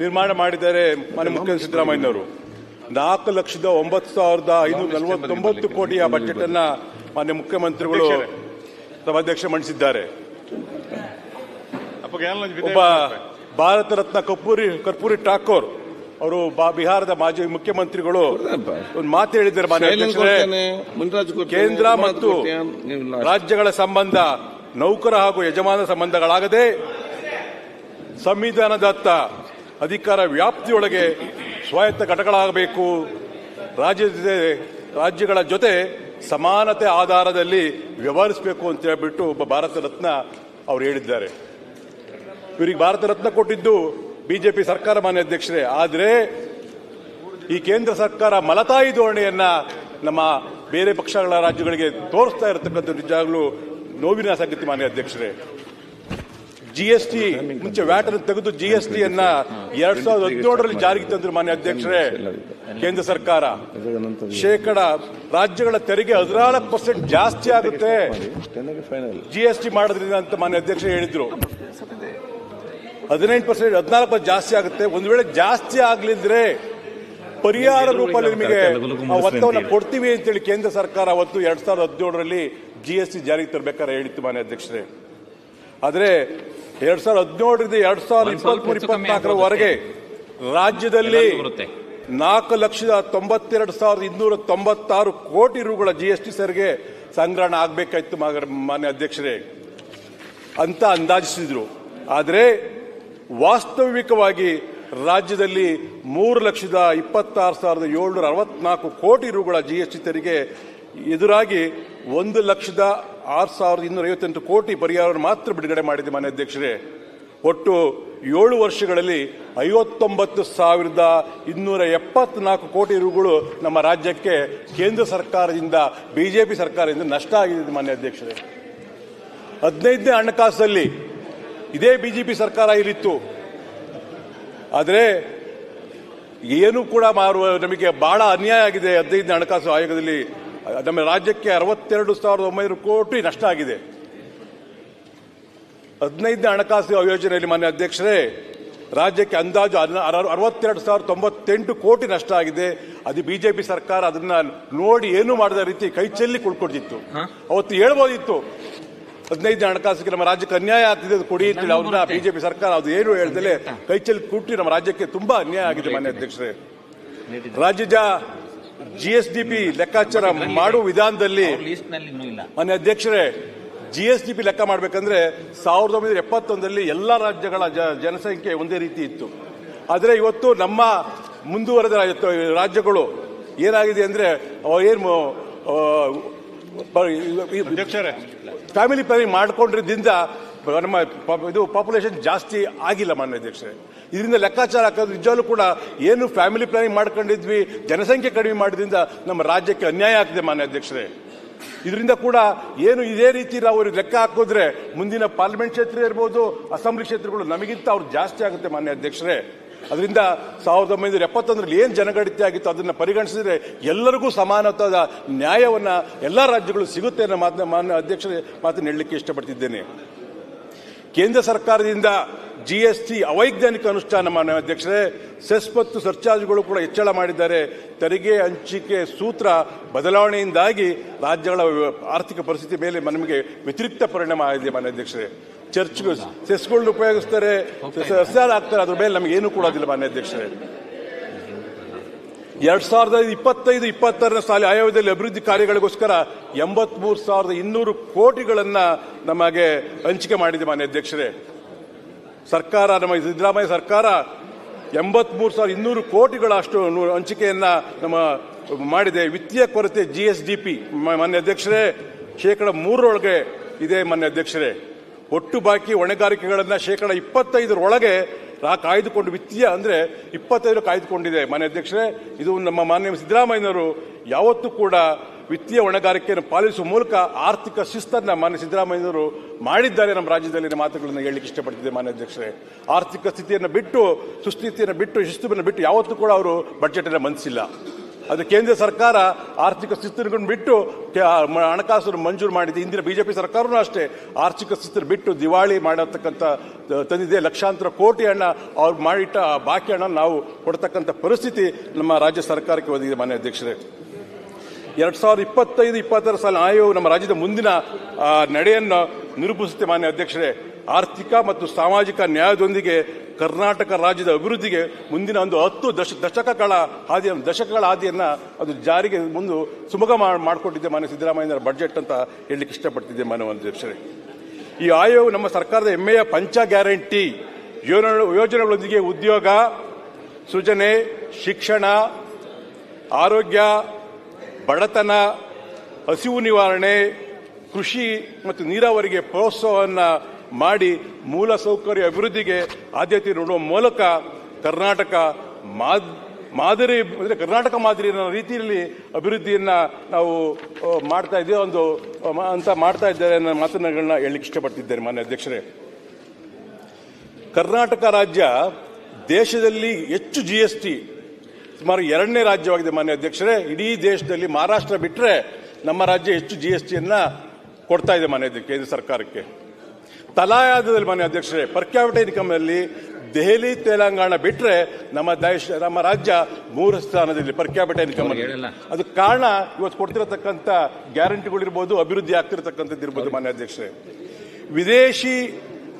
ನಿರ್ಮಾಣ ಮಾಡಿದ್ದಾರೆ ಮಾನ್ಯ ಮುಖ್ಯಮಂತ್ರಿ ಸಿದ್ದರಾಮಯ್ಯನವರು. ನಾಲ್ಕು ಲಕ್ಷದ ಒಂಬತ್ತು ಸಾವಿರದ ಐನೂರ ನಲವತ್ತೊಂಬತ್ತು ಕೋಟಿಯ ಬಜೆಟ್ ಅನ್ನ ಮಾನ್ಯ ಮುಖ್ಯಮಂತ್ರಿಗಳು ಸಭಾಧ್ಯಕ್ಷ ಮಂಡಿಸಿದ್ದಾರೆ. ಒಬ್ಬ ಭಾರತ ರತ್ನ ಕಪೂರಿ ಕರ್ಪೂರಿ ಠಾಕೂರ್ ಅವರು ಬಿಹಾರದ ಮಾಜಿ ಮುಖ್ಯಮಂತ್ರಿಗಳು. ಒಂದು ಮಾತು ಹೇಳಿದ್ದಾರೆ ಮಾನ್ಯ ಕೇಂದ್ರ ಮತ್ತು ರಾಜ್ಯಗಳ ಸಂಬಂಧ ನೌಕರ ಹಾಗೂ ಯಜಮಾನ ಸಂಬಂಧಗಳಾಗದೆ ಸಂವಿಧಾನದತ್ತ ಅಧಿಕಾರ ವ್ಯಾಪ್ತಿಯೊಳಗೆ ಸ್ವಾಯತ್ತ ಘಟಕಗಳಾಗಬೇಕು. ರಾಜ್ಯದ ರಾಜ್ಯಗಳ ಜೊತೆ ಸಮಾನತೆ ಆಧಾರದಲ್ಲಿ ವ್ಯವಹರಿಸಬೇಕು ಅಂತ ಹೇಳ್ಬಿಟ್ಟು ಒಬ್ಬ ಭಾರತ ರತ್ನ ಅವರು ಹೇಳಿದ್ದಾರೆ. ಇವರಿಗೆ ಭಾರತ ರತ್ನ ಕೊಟ್ಟಿದ್ದು ಬಿಜೆಪಿ ಸರ್ಕಾರ ಮಾನ್ಯ ಅಧ್ಯಕ್ಷರೇ. ಆದರೆ ಈ ಕೇಂದ್ರ ಸರ್ಕಾರ ಮಲತಾಯಿ ಧೋರಣೆಯನ್ನ ನಮ್ಮ ಬೇರೆ ಪಕ್ಷಗಳ ರಾಜ್ಯಗಳಿಗೆ ತೋರಿಸ್ತಾ ಇರತಕ್ಕಂಥ ನಿಜಾಗ್ಲೂ ನೋವಿನ ಸಂಗತಿ ಮಾನ್ಯ ಅಧ್ಯಕ್ಷರೇ. ಜಿಎಸ್ಟಿ ಮುಂಚೆ ವ್ಯಾಟ್ ಅನ್ನು ತೆಗೆದು ಜಿಎಸ್ಟಿ ಅನ್ನ ಎರಡ್ ಸಾವಿರದ ಹದಿನೇಳರಲ್ಲಿ ಜಾರಿಗೆ ತಂದ್ರು ಮಾನ್ಯ ಅಧ್ಯಕ್ಷರೇ. ಕೇಂದ್ರ ಸರ್ಕಾರ. ಶೇಕಡ ರಾಜ್ಯಗಳ ತೆರಿಗೆ ಹದಿನಾಲ್ಕು ಪರ್ಸೆಂಟ್ ಜಾಸ್ತಿ ಆಗುತ್ತೆ. ಫೈನಲ್ ಟಿ ಮಾಡೋದ್ರಿಂದ ಅಂತ ಮಾನ್ಯ ಅಧ್ಯಕ್ಷರು ಹೇಳಿದ್ರು. ಹದಿನೆಂಟು ಪರ್ಸೆಂಟ್ ಹದಿನಾಲ್ಕು ಜಾಸ್ತಿ ಆಗುತ್ತೆ. ಒಂದು ವೇಳೆ ಜಾಸ್ತಿ ಆಗ್ಲಿದ್ರೆ ಪರಿಹಾರ ರೂಪದಲ್ಲಿ ನಿಮಗೆ ಒತ್ತವನ್ನು ಕೊಡ್ತೀವಿ ಅಂತೇಳಿ ಕೇಂದ್ರ ಸರ್ಕಾರ ಅವತ್ತು ಎರಡ್ ಸಾವಿರದ ಹದಿನೇಳರಲ್ಲಿ ಜಿಎಸ್ಟಿ ಜಾರಿಗೆ ತರಬೇಕಾದ್ರೆ ಹೇಳಿತ್ತು ಮಾನ್ಯ ಅಧ್ಯಕ್ಷರೇ. ಆದರೆ ಎರಡ್ ಸಾವಿರದ ಹದಿನೇಳರಿಂದ ಎರಡ್ ಸಾವಿರದ ಇಪ್ಪತ್ಮೂರು ಇಪ್ಪತ್ನಾಲ್ಕರವರೆಗೆ ರಾಜ್ಯದಲ್ಲಿ ನಾಲ್ಕು ಲಕ್ಷದ ತೊಂಬತ್ತೆರಡು ಸಾವಿರದ ಇನ್ನೂರ ತೊಂಬತ್ತಾರು ಕೋಟಿ ರೂಗಳ ಟಿ ತೆರಿಗೆ ಸಂಗ್ರಹಣ ಆಗಬೇಕಾಯ್ತು ಮಾನ್ಯ ಅಧ್ಯಕ್ಷರೇ. ಅಂತ ಅಂದಾಜಿಸಿದ್ರು. ಆದರೆ ವಾಸ್ತವಿಕವಾಗಿ ರಾಜ್ಯದಲ್ಲಿ ಮೂರು ಲಕ್ಷದ ಇಪ್ಪತ್ತಾರು ಸಾವಿರದ ಏಳ್ನೂರ ಅರವತ್ನಾಲ್ಕು ಕೋಟಿ ರೂಗಳ ಟಿ ತೆರಿಗೆ ಎದುರಾಗಿ ಒಂದು ಲಕ್ಷದ ಆರು ಸಾವಿರದ ಇನ್ನೂರ ಐವತ್ತೆಂಟು ಕೋಟಿ ಪರಿಹಾರವನ್ನು ಮಾತ್ರ ಬಿಡುಗಡೆ ಮಾಡಿದೆ ಮಾನ್ಯ ಅಧ್ಯಕ್ಷರೇ. ಒಟ್ಟು ಏಳು ವರ್ಷಗಳಲ್ಲಿ ಐವತ್ತೊಂಬತ್ತು ಸಾವಿರದ ಇನ್ನೂರ ಎಪ್ಪತ್ನಾಲ್ಕು ಕೋಟಿ ರೂಗಳು ನಮ್ಮ ರಾಜ್ಯಕ್ಕೆ ಕೇಂದ್ರ ಸರ್ಕಾರದಿಂದ, ಬಿಜೆಪಿ ಸರ್ಕಾರದಿಂದ ನಷ್ಟ ಆಗಿದೆ ಮಾನ್ಯ ಅಧ್ಯಕ್ಷರೇ. ಹದಿನೈದನೇ ಹಣಕಾಸಲ್ಲಿ ಇದೇ ಬಿಜೆಪಿ ಸರ್ಕಾರ ಇಲ್ಲಿತ್ತು. ಆದರೆ ಏನು ಕೂಡ ಮಾರುವ ನಮಗೆ ಬಹಳ ಅನ್ಯಾಯ ಆಗಿದೆ ಹದಿನೈದನೇ ಹಣಕಾಸು ಆಯೋಗದಲ್ಲಿ. ನಮ್ಮ ರಾಜ್ಯಕ್ಕೆ ಅರವತ್ತೆರಡು ಸಾವಿರದ ಒಂಬೈನೂರು ಕೋಟಿ ನಷ್ಟ ಆಗಿದೆ. ಹದಿನೈದನೇ ಹಣಕಾಸು ಯೋಜನೆಯಲ್ಲಿ ಮಾನ್ಯ ಅಧ್ಯಕ್ಷರೇ ರಾಜ್ಯಕ್ಕೆ ಅಂದಾಜು ಅರವತ್ತೆರಡು ಸಾವಿರದ ತೊಂಬತ್ತೆಂಟು ಕೋಟಿ ನಷ್ಟ ಆಗಿದೆ. ಅದು ಬಿಜೆಪಿ ಸರ್ಕಾರ ಅದನ್ನ ನೋಡಿ ಏನು ಮಾಡಿದ ರೀತಿ ಕೈ ಚೆಲ್ಲಿ ಕುಳ್ಕೊಡ್ತಿತ್ತು. ಅವತ್ತು ಹೇಳ್ಬೋದಿತ್ತು. ಹದಿನೈದನೇ ಹಣಕಾಸಿಗೆ ನಮ್ಮ ರಾಜ್ಯಕ್ಕೆ ಅನ್ಯಾಯ ಆಗ್ತಿದೆ ಅದು ಕೊಡಿ ಅಂತೇಳಿ ಅವ್ರನ್ನ ಬಿಜೆಪಿ ಸರ್ಕಾರ ಅದು ಏನು ಹೇಳ್ದಲೆ ಕೈ ಚೆಲ್ಲಿ ಕುಟ್ಟಿ ನಮ್ಮ ರಾಜ್ಯಕ್ಕೆ ತುಂಬಾ ಅನ್ಯಾಯ ಆಗಿದೆ ಮಾನ್ಯ ಅಧ್ಯಕ್ಷರೇ. ರಾಜ್ಯದ ಜಿಎಸ್ಡಿಪಿ ಲೆಕ್ಕಾಚಾರ ಮಾಡುವ ವಿಧಾನದಲ್ಲಿ ಲಿಸ್ಟ್ನಲ್ಲಿ ಜಿ ಎಸ್ ಡಿ ಅಧ್ಯಕ್ಷರೇ ಜಿಎಸ್ಡಿಪಿ ಲೆಕ್ಕ ಮಾಡಬೇಕಂದ್ರೆ ಸಾವಿರದ ಒಂಬೈನೂರ ಎಪ್ಪತ್ತೊಂದರಲ್ಲಿ ಎಲ್ಲ ರಾಜ್ಯಗಳ ಜ- ಜನಸಂಖ್ಯೆ ಒಂದೇ ರೀತಿ ಇತ್ತು. ಆದರೆ ಇವತ್ತು ನಮ್ಮ ಮುಂದುವರೆದ ರಾಜ್ಯ- ರಾಜ್ಯಗಳು ಏನಾಗಿದೆ ಅಂದ್ರೆ ಅವ ಏನು ಅಧ್ಯಕ್ಷರೇ. ಫ್ಯಾಮಿಲಿ ಪ್ಲಾನಿಂಗ್ ಮಾಡ್ಕೊಂಡಿದ್ದರಿಂದ ನಮ್ಮ ಪ- ಇದು ಪಾಪ್ಯುಲೇಷನ್ ಜಾಸ್ತಿ ಆಗಿಲ್ಲ ಮಾನ್ಯ ಅಧ್ಯಕ್ಷರೇ. ಇದರಿಂದ ಲೆಕ್ಕಾಚಾರ ಹಾಕೋದು ನಿಜವಾಗ್ಲೂ ಕೂಡ ಏನು ಫ್ಯಾಮಿಲಿ ಪ್ಲಾನಿಂಗ್ ಮಾಡ್ಕೊಂಡಿದ್ವಿ, ಜನಸಂಖ್ಯೆ ಕಡಿಮೆ ಮಾಡಿದ್ರಿಂದ ನಮ್ಮ ರಾಜ್ಯಕ್ಕೆ ಅನ್ಯಾಯ ಆಗ್ತಿದೆ ಮಾನ್ಯ ಅಧ್ಯಕ್ಷರೇ. ಇದರಿಂದ ಕೂಡ ಏನು ಇದೇ ರೀತಿ ನಾವು ಅವ್ರಿಗೆ ಲೆಕ್ಕ ಹಾಕಿದ್ರೆ ಮುಂದಿನ ಪಾರ್ಲಿಮೆಂಟ್ ಕ್ಷೇತ್ರ ಇರ್ಬೋದು ಅಸೆಂಬ್ಲಿ ಕ್ಷೇತ್ರಗಳು ನಮಗಿಂತ ಅವ್ರು ಜಾಸ್ತಿ ಆಗುತ್ತೆ ಮಾನ್ಯ ಅಧ್ಯಕ್ಷರೇ. ಅದರಿಂದ ಸಾವಿರದ ಒಂಬೈನೂರ ಎಪ್ಪತ್ತೊಂದರಲ್ಲಿ ಏನು ಜನಗಣತಿ ಆಗಿತ್ತು ಅದನ್ನು ಪರಿಗಣಿಸಿದ್ರೆ ಎಲ್ಲರಿಗೂ ಸಮಾನತಾದ ನ್ಯಾಯವನ್ನು ಎಲ್ಲ ರಾಜ್ಯಗಳು ಸಿಗುತ್ತೆ ಅನ್ನೋ ಮಾತನ್ನ ಮಾನ್ಯ ಅಧ್ಯಕ್ಷರೇ ಮಾತನ್ನು ಹೇಳಲಿಕ್ಕೆ ಇಷ್ಟಪಡ್ತಿದ್ದೇನೆ. ಕೇಂದ್ರ ಸರ್ಕಾರದಿಂದ ಜಿಎಸ್ಟಿ ಅವೈಜ್ಞಾನಿಕ ಅನುಷ್ಠಾನ ಮಾನ್ಯ ಅಧ್ಯಕ್ಷರೇ ಸೆಸ್ ಮತ್ತು ಸರ್ಚಾರ್ಜ್ಗಳು ಕೂಡ ಹೆಚ್ಚಳ ಮಾಡಿದ್ದಾರೆ. ತೆರಿಗೆ ಹಂಚಿಕೆ ಸೂತ್ರ ಬದಲಾವಣೆಯಿಂದಾಗಿ ರಾಜ್ಯಗಳ ಆರ್ಥಿಕ ಪರಿಸ್ಥಿತಿ ಮೇಲೆ ನಮಗೆ ವ್ಯತಿರಿಕ್ತ ಪರಿಣಾಮ ಆಗಿದೆ ಮಾನ್ಯ ಅಧ್ಯಕ್ಷರೇ. ಚರ್ಚ್ಗಳು ಸೆಸ್ಗಳನ್ನ ಉಪಯೋಗಿಸ್ತಾರೆ ಸರ್ಚಾರ್ಜ್ ಆಗ್ತಾರೆ ಅದ್ರ ಮೇಲೆ ನಮಗೆ ಏನು ಕೊಡೋದಿಲ್ಲ ಮಾನ್ಯ ಅಧ್ಯಕ್ಷರೇ. ಎರಡ್ ಸಾವಿರದ ಇಪ್ಪತ್ತೈದು, ಇಪ್ಪತ್ತಾರನೇ ಸಾಲಿ ಆಯೋಗದಲ್ಲಿ ಅಭಿವೃದ್ಧಿ ಕಾರ್ಯಗಳಿಗೋಸ್ಕರ ಎಂಬತ್ಮೂರು ಸಾವಿರದ ಇನ್ನೂರು ಕೋಟಿಗಳನ್ನು ನಮಗೆ ಹಂಚಿಕೆ ಮಾಡಿದೆ ಮಾನ್ಯ ಅಧ್ಯಕ್ಷರೇ. ಸರ್ಕಾರ, ನಮ್ಮ ಸಿದ್ದರಾಮಯ್ಯ ಸರ್ಕಾರ ಎಂಬತ್ಮೂರು ಸಾವಿರದ ಇನ್ನೂರು ಕೋಟಿಗಳಷ್ಟು ಹಂಚಿಕೆಯನ್ನು ನಮ್ಮ ಮಾಡಿದೆ. ವಿತ್ತೀಯ ಕೊರತೆ ಜಿ ಎಸ್ ಡಿ ಪಿ ಮಾನ್ಯ ಅಧ್ಯಕ್ಷರೇ, ಶೇಕಡ ಮೂರರೊಳಗೆ ಇದೆ ಮಾನ್ಯ ಅಧ್ಯಕ್ಷರೇ. ಒಟ್ಟು ಬಾಕಿ ಹೊಣೆಗಾರಿಕೆಗಳನ್ನು ಶೇಕಡ ಇಪ್ಪತ್ತೈದರೊಳಗೆ ಕಾಯ್ದುಕೊಂಡು ವಿತ್ತೀಯ ಅಂದ್ರೆ ಇಪ್ಪತ್ತೈದು ಕಾಯ್ದುಕೊಂಡಿದೆ ಮಾನ್ಯ ಅಧ್ಯಕ್ಷರೇ. ಇದು ನಮ್ಮ ಮಾನ್ಯ ಸಿದ್ದರಾಮಯ್ಯನವರು ಯಾವತ್ತೂ ಕೂಡ ವಿತ್ತೀಯ ಹೊಣೆಗಾರಿಕೆಯನ್ನು ಪಾಲಿಸುವ ಮೂಲಕ ಆರ್ಥಿಕ ಶಿಸ್ತನ್ನು ಮಾನ್ಯ ಸಿದ್ದರಾಮಯ್ಯವರು ಮಾಡಿದ್ದಾರೆ ನಮ್ಮ ರಾಜ್ಯದಲ್ಲಿ. ಅನ್ನೋ ಮಾತುಗಳನ್ನು ಹೇಳಲಿಕ್ಕೆ ಇಷ್ಟಪಡ್ತಿದ್ದೆ ಮಾನ್ಯ ಅಧ್ಯಕ್ಷರೇ. ಆರ್ಥಿಕ ಸ್ಥಿತಿಯನ್ನು ಬಿಟ್ಟು, ಸುಸ್ಥಿತಿಯನ್ನು ಬಿಟ್ಟು, ಶಿಸ್ತುವನ್ನು ಬಿಟ್ಟು ಯಾವತ್ತೂ ಕೂಡ ಅವರು ಬಜೆಟ್ ಅನ್ನು ಮನಸ್ಸಿಲ್ಲ ಅದು ಕೇಂದ್ರ ಸರ್ಕಾರ ಆರ್ಥಿಕ ಸ್ಥಿತಿಯನ್ನು ಬಿಟ್ಟು, ಕೆ- ಆ, ಮ- ಹಣಕಾಸು ಮಂಜೂರು ಮಾಡಿದೆ. ಇಂದಿನ ಬಿಜೆಪಿ ಸರ್ಕಾರವೂ ಅಷ್ಟೇ ಆರ್ಥಿಕ ಸ್ಥಿತಿ ಬಿಟ್ಟು ದಿವಾಳಿ ಮಾಡತಕ್ಕಂಥ ತಂದಿದೆ ಲಕ್ಷಾಂತರ ಕೋಟಿ ಹಣ ಅವ್ರು ಮಾಡಿಟ್ಟ ಬಾಕಿ ಹಣ ನಾವು ಕೊಡ್ತಕ್ಕಂಥ ಪರಿಸ್ಥಿತಿ ನಮ್ಮ ರಾಜ್ಯ ಸರ್ಕಾರಕ್ಕೆ ಒದಗಿದೆ ಮಾನ್ಯ ಅಧ್ಯಕ್ಷರೇ. ಎರಡ್ ಸಾವಿರದ ಇಪ್ಪತ್ತೈದು, ಇಪ್ಪತ್ತರ ಸಾಲ ಆಯೋಗ ನಮ್ಮ ರಾಜ್ಯದ ಮುಂದಿನ ನಡೆಯನ್ನು ನಿರೂಪಿಸುತ್ತೆ ಮಾನ್ಯ ಅಧ್ಯಕ್ಷರೇ. ಆರ್ಥಿಕ ಮತ್ತು ಸಾಮಾಜಿಕ ನ್ಯಾಯದೊಂದಿಗೆ ಕರ್ನಾಟಕ ರಾಜ್ಯದ ಅಭಿವೃದ್ಧಿಗೆ ಮುಂದಿನ ಒಂದು ಹತ್ತು ದಶ, ದಶಕಗಳ ಹಾದಿಯ, ದಶಕಗಳ ಹಾದಿಯನ್ನು ಅದು ಜಾರಿಗೆ ಮುಂದೆ ಸುಮಗ ಮಾಡಿಕೊಟ್ಟಿದ್ದೆ ಮಾನ್ಯ ಸಿದ್ದರಾಮಯ್ಯನವರ ಬಜೆಟ್ ಅಂತ ಹೇಳಲಿಕ್ಕೆ ಇಷ್ಟಪಡ್ತಿದ್ದೆ ಮಾನ್ಯ ಅಧ್ಯಕ್ಷರೇ. ಈ ಆಯೋಗ ನಮ್ಮ ಸರ್ಕಾರದ ಹೆಮ್ಮೆಯ ಪಂಚ ಗ್ಯಾರಂಟಿ. ಯೋಜನೆ- ಯೋಜನೆಗಳೊಂದಿಗೆ ಉದ್ಯೋಗ, ಸೃಜನೆ, ಶಿಕ್ಷಣ, ಆರೋಗ್ಯ ಬಡತನ, ಹಸಿವು ನಿವಾರಣೆ, ಕೃಷಿ ಮತ್ತು ನೀರಾವರಿಗೆ ಪ್ರೋತ್ಸಾಹವನ್ನು ಮಾಡಿ ಮೂಲ ಸೌಕರ್ಯ ಅಭಿವೃದ್ಧಿಗೆ ಆದ್ಯತೆ ನೀಡುವ ಮೂಲಕ ಕರ್ನಾಟಕ ಮಾದ್- ಮಾದರಿ ಅಂದರೆ ಕರ್ನಾಟಕ ಮಾದರಿ ರೀತಿಯಲ್ಲಿ ಅಭಿವೃದ್ಧಿಯನ್ನ ನಾವು ಮಾಡ್ತಾ ಇದ್ದೇವೆ, ಒಂದು ಅಂತ ಮಾಡ್ತಾ ಇದ್ದಾರೆ ಅನ್ನೋ ಮಾತುಗಳನ್ನ ಹೇಳಲಿಕ್ಕೆ ಇಷ್ಟಪಡ್ತಿದ್ದೇನೆ ಮಾನ್ಯ ಅಧ್ಯಕ್ಷರೇ. ಕರ್ನಾಟಕ ರಾಜ್ಯ ದೇಶದಲ್ಲಿ ಹೆಚ್ಚು ಜಿ ಎಸ್ ಟಿ ಸುಮಾರು ಎರಡನೇ ರಾಜ್ಯವಾಗಿದೆ ಮಾನ್ಯ ಅಧ್ಯಕ್ಷರೇ. ಇಡೀ ದೇಶದಲ್ಲಿ ಮಹಾರಾಷ್ಟ್ರ ಬಿಟ್ಟರೆ ನಮ್ಮ ರಾಜ್ಯ ಹೆಚ್ಚು ಜಿ ಎಸ್ ಟಿಯನ್ನ ಕೊಡ್ತಾ ಇದೆ ಮಾನ್ಯ ಅಧ್ಯಕ್ಷ ಕೇಂದ್ರ ಸರ್ಕಾರಕ್ಕೆ. ತಲಾಯಾದದಲ್ಲಿ ಮಾನ್ಯ ಅಧ್ಯಕ್ಷರೇ ಪರ್ ಕ್ಯಾಪಿಟಲ್ ಇನ್ಕಮ್ನಲ್ಲಿ ದೆಹಲಿ ತೆಲಂಗಾಣ ಬಿಟ್ಟರೆ ನಮ್ಮ ದೇಶ ನಮ್ಮ ರಾಜ್ಯ ಮೂರು ಸ್ಥಾನದಲ್ಲಿ ಪರ್ ಕ್ಯಾಪಿಟಲ್ ಇನ್ಕಮ್ ಅದು ಕಾರಣ ಇವತ್ತು ಕೊಡ್ತಿರತಕ್ಕಂಥ ಗ್ಯಾರಂಟಿಗಳಿರ್ಬೋದು ಅಭಿವೃದ್ಧಿ ಆಗ್ತಿರತಕ್ಕಂಥದ್ದು ಇರ್ಬೋದು ಮಾನ್ಯ ಅಧ್ಯಕ್ಷರೇ. ವಿದೇಶಿ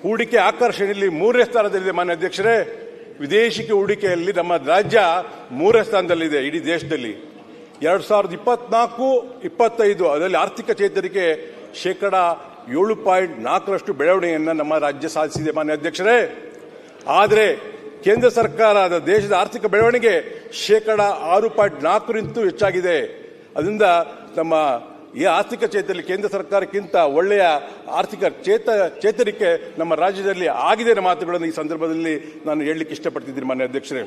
ಹೂಡಿಕೆ ಆಕರ್ಷಣೆಯಲ್ಲಿ ಮೂರನೇ ಸ್ಥಾನದಲ್ಲಿದೆ ಮಾನ್ಯ ಅಧ್ಯಕ್ಷರೇ. ವಿದೇಶಿಕ ಹೂಡಿಕೆಯಲ್ಲಿ ನಮ್ಮ ರಾಜ್ಯ ಮೂರನೇ ಸ್ಥಾನದಲ್ಲಿದೆ ಇಡೀ ದೇಶದಲ್ಲಿ. ಎರಡ್ ಸಾವಿರದ ಇಪ್ಪತ್ನಾಲ್ಕು, ಇಪ್ಪತ್ತೈದು ಅದರಲ್ಲಿ ಆರ್ಥಿಕ ಚೇತರಿಕೆ ಶೇಕಡ ಏಳು ಪಾಯಿಂಟ್ ನಾಲ್ಕರಷ್ಟು ಬೆಳವಣಿಗೆಯನ್ನು ನಮ್ಮ ರಾಜ್ಯ ಸಾಧಿಸಿದೆ ಮಾನ್ಯ ಅಧ್ಯಕ್ಷರೇ. ಆದರೆ ಕೇಂದ್ರ ಸರ್ಕಾರದ ದೇಶದ ಆರ್ಥಿಕ ಬೆಳವಣಿಗೆ ಶೇಕಡ ಆರು ಪಾಯಿಂಟ್ ನಾಲ್ಕರಿಂತೂ ಹೆಚ್ಚಾಗಿದೆ. ಅದರಿಂದ ನಮ್ಮ ಈ ಆರ್ಥಿಕ ಚೇತರಿಕೆ ಕೇಂದ್ರ ಸರ್ಕಾರಕ್ಕಿಂತ ಒಳ್ಳೆಯ ಆರ್ಥಿಕ ಚೇತ, ಚೇತರಿಕೆ ನಮ್ಮ ರಾಜ್ಯದಲ್ಲಿ ಆಗಿದೆ ಮಾತುಗಳನ್ನು ಈ ಸಂದರ್ಭದಲ್ಲಿ ನಾನು ಹೇಳಲಿಕ್ಕೆ ಇಷ್ಟಪಡ್ತಿದ್ದೀನಿ ಮಾನ್ಯ ಅಧ್ಯಕ್ಷರೇ.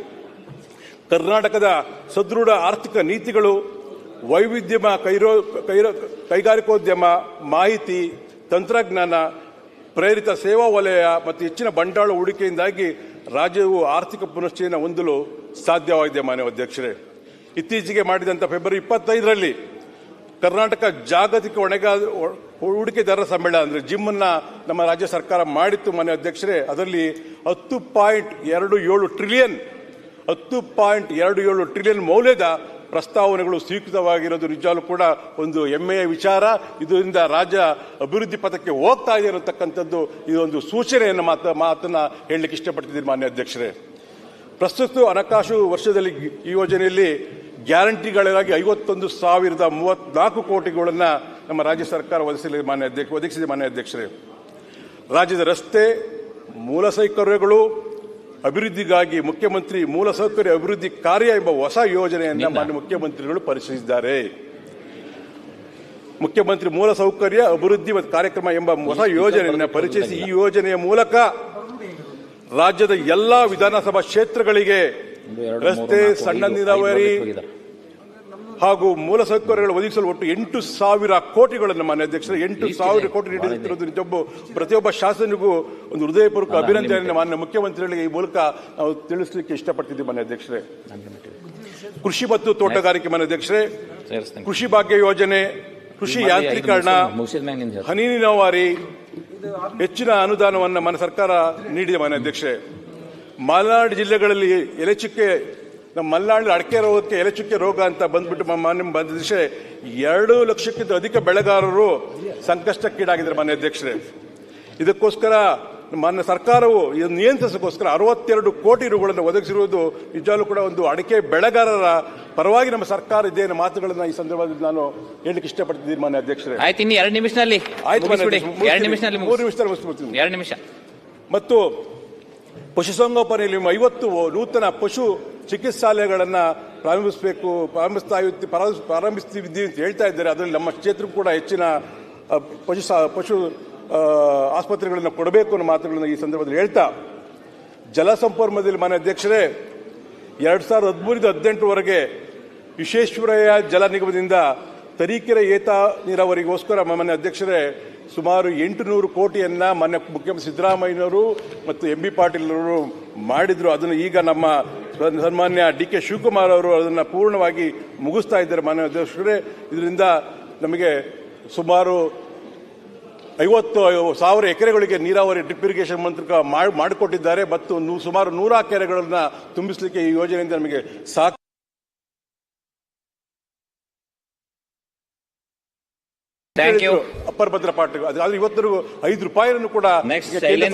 ಕರ್ನಾಟಕದ ಸದೃಢ ಆರ್ಥಿಕ ನೀತಿಗಳು, ವೈವಿಧ್ಯಮ ಕೈರೋ ಕೈರೋ, ಕೈಗಾರಿಕೋದ್ಯಮ, ಮಾಹಿತಿ, ತಂತ್ರಜ್ಞಾನ, ಪ್ರೇರಿತ ಸೇವಾ ವಲಯ ಮತ್ತು ಹೆಚ್ಚಿನ ಬಂಡವಾಳ ಹೂಡಿಕೆಯಿಂದಾಗಿ ರಾಜ್ಯವು ಆರ್ಥಿಕ ಪುನಶ್ಚೇತನ ಹೊಂದಲು ಸಾಧ್ಯವಾಗಿದೆ ಮಾನ್ಯ ಅಧ್ಯಕ್ಷರೇ. ಇತ್ತೀಚೆಗೆ ಮಾಡಿದಂಥ ಫೆಬ್ರವರಿ ಇಪ್ಪತ್ತೈದರಲ್ಲಿ ಕರ್ನಾಟಕ ಜಾಗತಿಕ ಹೊಣೆಗಾರ ಹೂಡಿಕೆದಾರರ ಸಮ್ಮೇಳನ ಅಂದರೆ ಜಿಮ್ಮನ್ನು ನಮ್ಮ ರಾಜ್ಯ ಸರ್ಕಾರ ಮಾಡಿತ್ತು ಮನೆ ಅಧ್ಯಕ್ಷರೇ. ಅದರಲ್ಲಿ ಹತ್ತು ಪಾಯಿಂಟ್ ಎರಡು ಏಳು ಟ್ರಿಲಿಯನ್, ಹತ್ತು ಪಾಯಿಂಟ್ ಎರಡು ಏಳು ಟ್ರಿಲಿಯನ್ ಮೌಲ್ಯದ ಪ್ರಸ್ತಾವನೆಗಳು ಸ್ವೀಕೃತವಾಗಿರೋದು ನಿಜವಾಗ್ಲೂ ಕೂಡ ಒಂದು ಹೆಮ್ಮೆಯ ವಿಚಾರ. ಇದರಿಂದ ರಾಜ್ಯ ಅಭಿವೃದ್ಧಿ ಪಥಕ್ಕೆ ಹೋಗ್ತಾ ಇದೆ ಅನ್ನತಕ್ಕಂಥದ್ದು ಇದೊಂದು ಸೂಚನೆಯನ್ನು ಮಾತ ಮಾತನ್ನು ಹೇಳಲಿಕ್ಕೆ ಇಷ್ಟಪಡ್ತಿದ್ದೀನಿ ಮಾನ್ಯ ಅಧ್ಯಕ್ಷರೇ. ಪ್ರಸ್ತುತ ಹಣಕಾಸು ವರ್ಷದಲ್ಲಿ ಈ ಯೋಜನೆಯಲ್ಲಿ ಗ್ಯಾರಂಟಿಗಳಿಗಾಗಿ ಐವತ್ತೊಂದು ಸಾವಿರದ ಮೂವತ್ನಾಲ್ಕು ಕೋಟಿಗಳನ್ನು ನಮ್ಮ ರಾಜ್ಯ ಸರ್ಕಾರ ಒದಗಿಸಲಿ ಮಾನ್ಯ ಅಧ್ಯಕ್ಷ ಒದಗಿಸಿದೆ ಮಾನ್ಯ ಅಧ್ಯಕ್ಷರೇ. ರಾಜ್ಯದ ರಸ್ತೆ ಮೂಲಸೌಕರ್ಯಗಳು ಅಭಿವೃದ್ಧಿಗಾಗಿ ಮುಖ್ಯಮಂತ್ರಿ ಮೂಲಸೌಕರ್ಯ ಅಭಿವೃದ್ಧಿ ಕಾರ್ಯ ಎಂಬ ಹೊಸ ಯೋಜನೆಯನ್ನು ಮಾನ್ಯ ಮುಖ್ಯಮಂತ್ರಿಗಳು ಪರಿಚಯಿಸಿದ್ದಾರೆ ಮುಖ್ಯಮಂತ್ರಿ ಮೂಲಸೌಕರ್ಯ ಅಭಿವೃದ್ಧಿ ಮತ್ತು ಕಾರ್ಯಕ್ರಮ ಎಂಬ ಹೊಸ ಯೋಜನೆಯನ್ನು ಪರಿಚಯಿಸಿ ಈ ಯೋಜನೆಯ ಮೂಲಕ ರಾಜ್ಯದ ಎಲ್ಲಾ ವಿಧಾನಸಭಾ ಕ್ಷೇತ್ರಗಳಿಗೆ ರಸ್ತೆ ಸಣ್ಣ ನೀರಾವರಿ ಹಾಗೂ ಮೂಲಸೌಕರ್ಯಗಳು ಒದಗಿಸಲು ಒಟ್ಟು ಎಂಟು ಸಾವಿರ ಕೋಟಿಗಳನ್ನು ಮಾನ್ಯ ಅಧ್ಯಕ್ಷರು ಎಂಟು ಸಾವಿರ ಕೋಟಿ ನೀಡಿರುವುದು ನಿಜೊಬ್ಬ ಪ್ರತಿಯೊಬ್ಬ ಶಾಸನಿಗೂ ಒಂದು ಹೃದಯಪೂರ್ವಕ ಅಭಿನಂದನೆಯನ್ನು ಮಾನ್ಯ ಮುಖ್ಯಮಂತ್ರಿಗಳಿಗೆ ಈ ಮೂಲಕ ನಾವು ತಿಳಿಸಲಿಕ್ಕೆ ಇಷ್ಟಪಡ್ತಿದ್ದೀವಿ ಮಾನ್ಯ ಅಧ್ಯಕ್ಷರೇ. ಕೃಷಿ ಮತ್ತು ತೋಟಗಾರಿಕೆ ಮಾನ್ಯ ಅಧ್ಯಕ್ಷರೇ. ಕೃಷಿ ಭಾಗ್ಯ ಯೋಜನೆ ಕೃಷಿ ಯಾಂತ್ರೀಕರಣ ಹನಿ ನೀರಾವರಿ ಹೆಚ್ಚಿನ ಅನುದಾನವನ್ನು ಮನ ಸರ್ಕಾರ ನೀಡಿದೆ ಮಾನ್ಯ ಅಧ್ಯಕ್ಷೆ ಮಲೆನಾಡು ಜಿಲ್ಲೆಗಳಲ್ಲಿ ಎಲೆಚುಕ್ಕೆ ನಮ್ಮ ಮಲೆನಾಡು ಅಡಕೆ ರೋಗಕ್ಕೆ ಎಲೆಚುಕ್ಕೆ ರೋಗ ಅಂತ ಬಂದ್ಬಿಟ್ಟು ಮಾನ್ಯ ಬಂದಿದೆ ಎರಡು ಲಕ್ಷಕ್ಕಿಂತ ಅಧಿಕ ಬೆಳೆಗಾರರು ಸಂಕಷ್ಟಕ್ಕೀಡಾಗಿದ್ದಾರೆ ಮಾನ್ಯ ಅಧ್ಯಕ್ಷರೇ. ಇದಕ್ಕೋಸ್ಕರ ಮಾನ್ಯ ಸರ್ಕಾರವು ಇದನ್ನು ನಿಯಂತ್ರಿಸೋಕ್ಕೋಸ್ಕರ ಅರವತ್ತೆರಡು ಕೋಟಿ ರೂಗಳನ್ನು ಒದಗಿಸಿರುವುದು ನಿಜವಾಗ್ಲೂ ಕೂಡ ಒಂದು ಅಡಕೆ ಬೆಳೆಗಾರರ ಪರವಾಗಿ ನಮ್ಮ ಸರ್ಕಾರ ಇದೆ ಮಾತುಗಳನ್ನು ಈ ಸಂದರ್ಭದಲ್ಲಿ ನಾನು ಹೇಳಲಿಕ್ಕೆ ಇಷ್ಟಪಡ್ತಿದ್ದೀನಿ ಮಾನ್ಯ ಅಧ್ಯಕ್ಷರೇ. ಆಯ್ತು ಇನ್ನು ಎರಡು ನಿಮಿಷದಲ್ಲಿ ಆಯ್ತು ಮೂರು ನಿಮಿಷದಲ್ಲಿ ಮುಗಿಸ್ಬಿಡ್ತೀನಿ. ಎರಡು ನಿಮಿಷ. ಮತ್ತು ಪಶುಸಂಗೋಪನೆಯಲ್ಲಿ ಐವತ್ತು ನೂತನ ಪಶು ಚಿಕಿತ್ಸಾಲಯಗಳನ್ನು ಪ್ರಾರಂಭಿಸಬೇಕು, ಪ್ರಾರಂಭಿಸ್ತಾ ಪ್ರಾರಂಭಿಸ್ತಿದ್ದೀವಿ ಅಂತ ಹೇಳ್ತಾ ಇದ್ದಾರೆ. ಅದರಲ್ಲಿ ನಮ್ಮ ಕ್ಷೇತ್ರಕ್ಕೂ ಕೂಡ ಹೆಚ್ಚಿನ ಪಶು ಪಶು ಆಸ್ಪತ್ರೆಗಳನ್ನು ಕೊಡಬೇಕು ಅನ್ನೋ ಮಾತುಗಳನ್ನು ಈ ಸಂದರ್ಭದಲ್ಲಿ ಹೇಳ್ತಾ ಜಲಸಂಪರ್ಮದಲ್ಲಿ ಮಾನ್ಯ ಅಧ್ಯಕ್ಷರೇ, ಎರಡು ಸಾವಿರದ ಹದಿಮೂರಿಂದ ಹದಿನೆಂಟರವರೆಗೆ ವಿಶ್ವೇಶ್ವರಯ್ಯ ಜಲ ನಿಗಮದಿಂದ ತರೀಕೆರೆ ಏತ ನೀರಾವರಿಗೋಸ್ಕರ ಮಾನ್ಯ ಅಧ್ಯಕ್ಷರೇ ಸುಮಾರು ಎಂಟು ನೂರು ಕೋಟಿಯನ್ನ ಮಾನ್ಯ ಮುಖ್ಯಮಂತ್ರಿ ಸಿದ್ದರಾಮಯ್ಯನವರು ಮತ್ತು ಎಂ ಬಿ ಪಾಟೀಲ್ ಅವರು ಮಾಡಿದ್ರು. ಅದನ್ನು ಈಗ ನಮ್ಮ ಸನ್ಮಾನ್ಯ ಡಿ ಕೆ ಶಿವಕುಮಾರ್ ಅವರು ಅದನ್ನ ಪೂರ್ಣವಾಗಿ ಮುಗಿಸ್ತಾ ಇದ್ದಾರೆ ಮಾನ್ಯ ಅಧ್ಯಕ್ಷರೇ. ಇದರಿಂದ ನಮಗೆ ಸುಮಾರು ಐವತ್ತು ಸಾವಿರ ಎಕರೆಗಳಿಗೆ ನೀರಾವರಿ ಡ್ರಿಪ್ ಇರಿಗೇಷನ್ ಮಂತ್ರ ಮಾಡಿಕೊಟ್ಟಿದ್ದಾರೆ. ಮತ್ತು ಸುಮಾರು ನೂರ ಕೆರೆಗಳನ್ನ ತುಂಬಿಸಲಿಕ್ಕೆ ಈ ಯೋಜನೆಯಿಂದ ನಮಗೆ ಸಾಕು ಥ್ಯಾಂಕ್ ಯು ಅಪ್ಪರ್ ಭದ್ರ ಪಾಠ ಆದ್ರೆ ಇವತ್ತರೆಗೂ ಐದು ರೂಪಾಯಿಯನ್ನು ಕೂಡ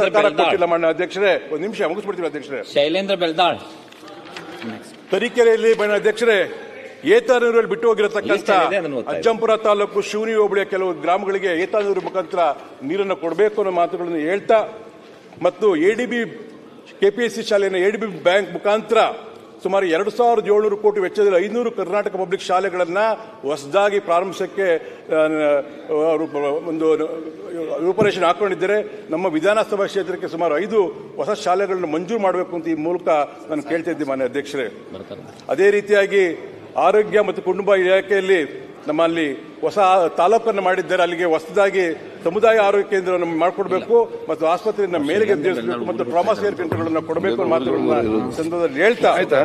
ಸರ್ಕಾರ ಕೊಟ್ಟಿಲ್ಲ ಮಾನ್ಯ ಅಧ್ಯಕ್ಷರೇ. ಒಂದು ನಿಮಿಷ ಮುಗಿಸ್ಬಿಡ್ತೀವಿ ಅಧ್ಯಕ್ಷರೇ? ಶೈಲೇಂದ್ರ ಬೆಲ್ದಾಳ್. ತರೀಕೆರೆಯಲ್ಲಿ ಮಣ್ಣ ಅಧ್ಯಕ್ಷರೇ ಏತಾನೂರಲ್ಲಿ ಬಿಟ್ಟು ಹೋಗಿರತಕ್ಕಂಥ. ಅಜ್ಜಂಪುರ ತಾಲೂಕು ಶಿವನಿ ಹೋಬಳಿಯ ಕೆಲವು ಗ್ರಾಮಗಳಿಗೆ ಏತಾನೂರು ಮುಖಾಂತರ ನೀರನ್ನು ಕೊಡಬೇಕು ಅನ್ನೋ ಮಾತುಗಳನ್ನು ಹೇಳ್ತಾ ಮತ್ತು ಎಡಿಬಿ ಕೆಪಿಎಸ್ಸಿ ಶಾಲೆಯನ್ನು ಎಡಿಬಿ ಬ್ಯಾಂಕ್ ಮುಖಾಂತರ ಸುಮಾರು ಎರಡು ಸಾವಿರದ ಏಳ್ನೂರು ಕೋಟಿ ವೆಚ್ಚದಲ್ಲಿ ಐನೂರು ಕರ್ನಾಟಕ ಪಬ್ಲಿಕ್ ಶಾಲೆಗಳನ್ನು ಹೊಸದಾಗಿ ಪ್ರಾರಂಭಿಸೋಕ್ಕೆ ಒಂದು ರೂಪರೇಷನ್ ಹಾಕೊಂಡಿದ್ದಾರೆ ನಮ್ಮ ವಿಧಾನಸಭಾ ಕ್ಷೇತ್ರಕ್ಕೆ ಸುಮಾರು ಐದು ಹೊಸ ಶಾಲೆಗಳನ್ನು ಮಂಜೂರು ಮಾಡಬೇಕು ಅಂತ ಈ ಮೂಲಕ ನಾನು ಕೇಳ್ತಾ ಇದ್ದೀನಿ ಮಾನ್ಯ ಅಧ್ಯಕ್ಷರೇ. ಅದೇ ರೀತಿಯಾಗಿ ಆರೋಗ್ಯ ಮತ್ತು ಕುಟುಂಬ ಇಲಾಖೆಯಲ್ಲಿ ನಮ್ಮಲ್ಲಿ ಹೊಸ ತಾಲೂಕನ್ನು ಮಾಡಿದ್ದಾರೆ. ಅಲ್ಲಿಗೆ ಹೊಸದಾಗಿ ಸಮುದಾಯ ಆರೋಗ್ಯ ಕೇಂದ್ರವನ್ನು ಮಾಡಿಕೊಡ್ಬೇಕು ಮತ್ತು ಆಸ್ಪತ್ರೆಯನ್ನು ಮೇಲೆಗೆ ಮತ್ತು ಟ್ರಾಮಾ ಕೇರ್ ಕೇಂದ್ರಗಳನ್ನು ಕೊಡಬೇಕು ಮಾತುಗಳನ್ನ ಸಂದರ್ಭದಲ್ಲಿ ಹೇಳ್ತಾ ಆಯ್ತಾ?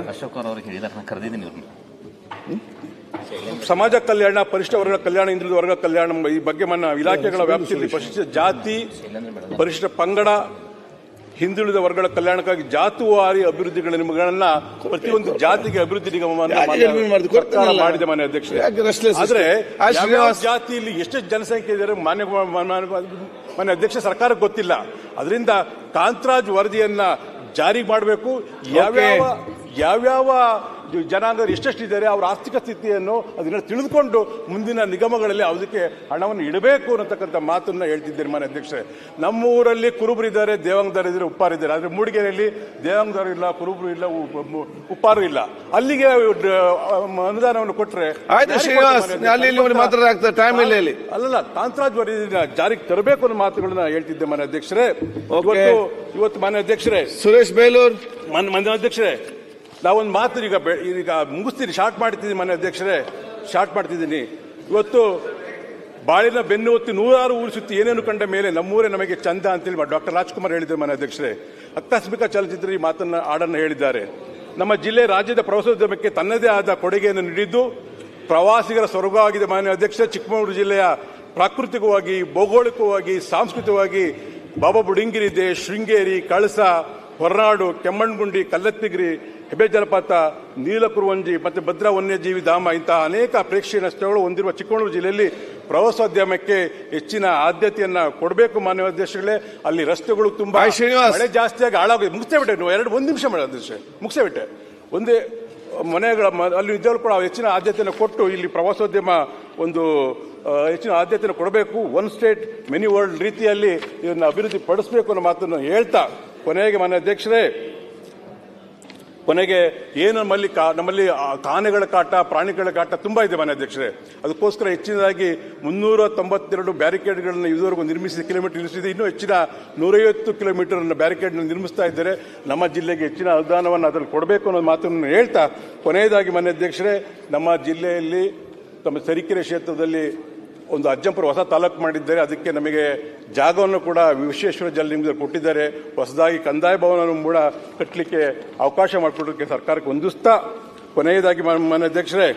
ಸಮಾಜ ಕಲ್ಯಾಣ ಪರಿಷ್ಠ ವರ್ಗ ಕಲ್ಯಾಣ ಹಿಂದುಳಿದ ವರ್ಗ ಕಲ್ಯಾಣ ಈ ಬಗ್ಗೆ ಮನ್ನ ಇಲಾಖೆಗಳ ವ್ಯಾಪ್ತಿಯಲ್ಲಿ ಪರಿಶಿಷ್ಟ ಜಾತಿ ಪರಿಶಿಷ್ಟ ಪಂಗಡ ಹಿಂದುಳಿದ ವರ್ಗಗಳ ಕಲ್ಯಾಣಕ್ಕಾಗಿ ಜಾತುವಾರಿ ಅಭಿವೃದ್ಧಿಗಳ ನಿಮಗಳನ್ನ ಪ್ರತಿಯೊಂದು ಜಾತಿಗೆ ಅಭಿವೃದ್ಧಿ ಕೊಡ್ತಾನಲ್ಲ. ಮಾಡಿದೆ ಮಾನ್ಯ ಅಧ್ಯಕ್ಷ ಆದ್ರೆ ಜಾತಿಯಲ್ಲಿ ಎಷ್ಟು ಜನಸಂಖ್ಯೆ ಇದ್ದಾರೆ ಮಾನ್ಯ ಮಾನ್ಯ- ಮಾನ್ಯ ಅಧ್ಯಕ್ಷ ಸರ್ಕಾರಕ್ಕೆ ಗೊತ್ತಿಲ್ಲ. ಅದರಿಂದ ಕಾಂತರಾಜ್ ವರದಿಯನ್ನ ಜಾರಿ ಮಾಡಬೇಕು. ಯಾವ್ಯಾವ ಯಾವ್ಯಾವ ಜನಾಂಗ ಎಷ್ಟೆಷ್ಟಿದ್ದಾರೆ ಅವರ ಆರ್ಥಿಕ ಸ್ಥಿತಿಯನ್ನು ಅದನ್ನ ತಿಳಿದುಕೊಂಡು ಮುಂದಿನ ನಿಗಮಗಳಲ್ಲಿ ಅದಕ್ಕೆ ಹಣವನ್ನು ಇಡಬೇಕು ಅನ್ನತಕ್ಕಂಥ ಮಾತನ್ನು ಹೇಳ್ತಿದ್ದೇನೆ ಮನೆ ಅಧ್ಯಕ್ಷರೇ. ನಮ್ಮ ಊರಲ್ಲಿ ಕುರುಬರು ಇದ್ದಾರೆ ದೇವಾಂಗದಾರ ಇದ್ದಾರೆ ಉಪ್ಪಾರು ಇದ್ದಾರೆ. ಆದರೆ ಮೂಡಿಗೆರೆಯಲ್ಲಿ ದೇವಾಂಗದಾರು ಇಲ್ಲ ಕುರುಬರು ಇಲ್ಲ ಉಪ್ಪಾರು ಇಲ್ಲ. ಅಲ್ಲಿಗೆ ಅನುದಾನವನ್ನು ಕೊಟ್ಟರೆ ಅಲ್ಲಲ್ಲ ಕಾಂತರಾಜ್ ವರದಿನ ಜಾರಿಗೆ ತರಬೇಕು ಅನ್ನೋ ಮಾತುಗಳನ್ನ ಹೇಳ್ತಿದ್ದೆ ಮನೆ ಅಧ್ಯಕ್ಷರೇ. ಇವತ್ತು ಇವತ್ತು ಮಾನ್ಯ ಅಧ್ಯಕ್ಷರೇ. ಸುರೇಶ್ ಬೇಲೂರ್. ಮನ್ ಮಾನ್ಯ ಅಧ್ಯಕ್ಷರೇ ನಾವೊಂದು ಮಾತು ಈಗ ಈಗ ಮುಗಿಸ್ತೀನಿ. ಶಾರ್ಟ್ ಮಾಡ್ತಿದ್ದೀನಿ ಮನೆ ಅಧ್ಯಕ್ಷರೇ. ಶಾರ್ಟ್ ಮಾಡ್ತಿದ್ದೀನಿ. ಇವತ್ತು ಬಾಳಿನ ಬೆನ್ನು ಹೊತ್ತಿ ನೂರಾರು ಊರು ಸುತ್ತಿ ಏನೇನು ಕಂಡ ಮೇಲೆ ನಮ್ಮೂರೇ ನಮಗೆ ಚಂದ ಅಂತೇಳಿ ಡಾಕ್ಟರ್ ರಾಜ್ಕುಮಾರ್ ಹೇಳಿದ್ರು ಮನೆ ಅಧ್ಯಕ್ಷರೇ. ಆಕಸ್ಮಿಕ ಚಲನಚಿತ್ರ ಈ ಮಾತನ್ನ ಹಾಡನ್ನು ಹೇಳಿದ್ದಾರೆ. ನಮ್ಮ ಜಿಲ್ಲೆ ರಾಜ್ಯದ ಪ್ರವಾಸೋದ್ಯಮಕ್ಕೆ ತನ್ನದೇ ಆದ ಕೊಡುಗೆಯನ್ನು ನೀಡಿದ್ದು, ಪ್ರವಾಸಿಗರ ಸ್ವರ್ಗವಾಗಿದೆ ಮಾನ್ಯ ಅಧ್ಯಕ್ಷ ಚಿಕ್ಕಮಗಳೂರು ಜಿಲ್ಲೆಯ ಪ್ರಾಕೃತಿಕವಾಗಿ, ಭೌಗೋಳಿಕವಾಗಿ, ಸಾಂಸ್ಕೃತಿಕವಾಗಿ ಬಾಬಾ ಬುಡಿಂಗಿರಿ ಇದೆ ಶೃಂಗೇರಿ, ಕಳಸ, ಹೊರನಾಡು, ಕೆಮ್ಮಣ್ಣಗುಂಡಿ, ಕಲ್ಲತ್ತಿಗಿರಿ ಹೆಬ್ಬೆ ಜಲಪಾತ ನೀಲಕುರುವಂಜಿ ಮತ್ತು ಭದ್ರಾ ವನ್ಯಜೀವಿ ಧಾಮ ಇಂತಹ ಅನೇಕ ಪ್ರೇಕ್ಷಣೀಯ ಸ್ಥಳಗಳು ಹೊಂದಿರುವ ಚಿಕ್ಕಮಗಳೂರು ಜಿಲ್ಲೆಯಲ್ಲಿ ಪ್ರವಾಸೋದ್ಯಮಕ್ಕೆ ಹೆಚ್ಚಿನ ಆದ್ಯತೆಯನ್ನ ಕೊಡಬೇಕು ಮಾನ್ಯ ಅಧ್ಯಕ್ಷಗಳೇ ಅಲ್ಲಿ ರಸ್ತೆಗಳು ತುಂಬಾ ಮಳೆ ಜಾಸ್ತಿಯಾಗಿ ಹಾಳಾಗಿದೆ. ಮುಗಿಸೇ ಬಿಟ್ಟೆ ನೀವು ಎರಡು ಒಂದು ನಿಮಿಷ ಮಾಡಿ ಅಧ್ಯಕ್ಷ ಮುಗಿಸೇ ಬಿಟ್ಟೆ ಒಂದೇ ಮನೆಗಳ ಅಲ್ಲಿ ಇದ್ದವರು ಕೂಡ ಹೆಚ್ಚಿನ ಆದ್ಯತೆಯನ್ನು ಕೊಟ್ಟು ಇಲ್ಲಿ ಪ್ರವಾಸೋದ್ಯಮ ಒಂದು ಹೆಚ್ಚಿನ ಆದ್ಯತೆಯನ್ನು ಕೊಡಬೇಕು. ಒನ್ ಸ್ಟೇಟ್ ಮೆನಿ ವರ್ಲ್ಡ್ ರೀತಿಯಲ್ಲಿ ಇದನ್ನು ಅಭಿವೃದ್ಧಿ ಪಡಿಸಬೇಕು ಅನ್ನೋ ಮಾತನ್ನು ಹೇಳ್ತಾ ಕೊನೆಗೆ ಮಾನ್ಯ ಅಧ್ಯಕ್ಷರೇ. ಕೊನೆಗೆ ಏನು ನಮ್ಮಲ್ಲಿ ನಮ್ಮಲ್ಲಿ ಕಾನೆಗಳ ಕಾಟ, ಪ್ರಾಣಿಗಳ ಕಾಟ ತುಂಬಾ ಇದೆ ಮನೆ ಅಧ್ಯಕ್ಷರೇ. ಅದಕ್ಕೋಸ್ಕರ ಹೆಚ್ಚಿನದಾಗಿ ಮುನ್ನೂರ ತೊಂಬತ್ತೆರಡು ಬ್ಯಾರಿಕೇಡ್ಗಳನ್ನು ಇದುವರೆಗೂ ನಿರ್ಮಿಸಿ ಕಿಲೋಮೀಟರ್ ನಿಲ್ಲಿಸಿದೆ ಇನ್ನೂ ಹೆಚ್ಚಿನ ನೂರೈವತ್ತು ಕಿಲೋಮೀಟರ್ ಬ್ಯಾರಿಕೇಡ್ನ ನಿರ್ಮಿಸ್ತಾ ಇದ್ದಾರೆ. ನಮ್ಮ ಜಿಲ್ಲೆಗೆ ಹೆಚ್ಚಿನ ಅನುದಾನವನ್ನು ಅದನ್ನು ಕೊಡಬೇಕು ಅನ್ನೋ ಮಾತನ್ನು ಹೇಳ್ತಾ, ಕೊನೆಯದಾಗಿ ಮನೆ ಅಧ್ಯಕ್ಷರೇ, ನಮ್ಮ ಜಿಲ್ಲೆಯಲ್ಲಿ ತಮ್ಮ ತರೀಕೆರೆ ಕ್ಷೇತ್ರದಲ್ಲಿ ಒಂದು ಅಜ್ಜಂಪುರ ಹೊಸ ತಾಲೂಕು ಮಾಡಿದ್ದಾರೆ. ಅದಕ್ಕೆ ನಮಗೆ ಜಾಗವನ್ನು ಕೂಡ ವಿಶ್ವೇಶ್ವರ ಜಲ ನಿಮಗೆ ಕೊಟ್ಟಿದ್ದಾರೆ. ಹೊಸದಾಗಿ ಕಂದಾಯ ಭವನವನ್ನು ಕೂಡ ಕಟ್ಟಲಿಕ್ಕೆ ಅವಕಾಶ ಮಾಡಿಕೊಡೋದಕ್ಕೆ ಸರ್ಕಾರಕ್ಕೆ ಹೊಂದಿಸ್ತಾ ಕೊನೆಯದಾಗಿ ಮಾನ್ಯ ಅಧ್ಯಕ್ಷರೇ,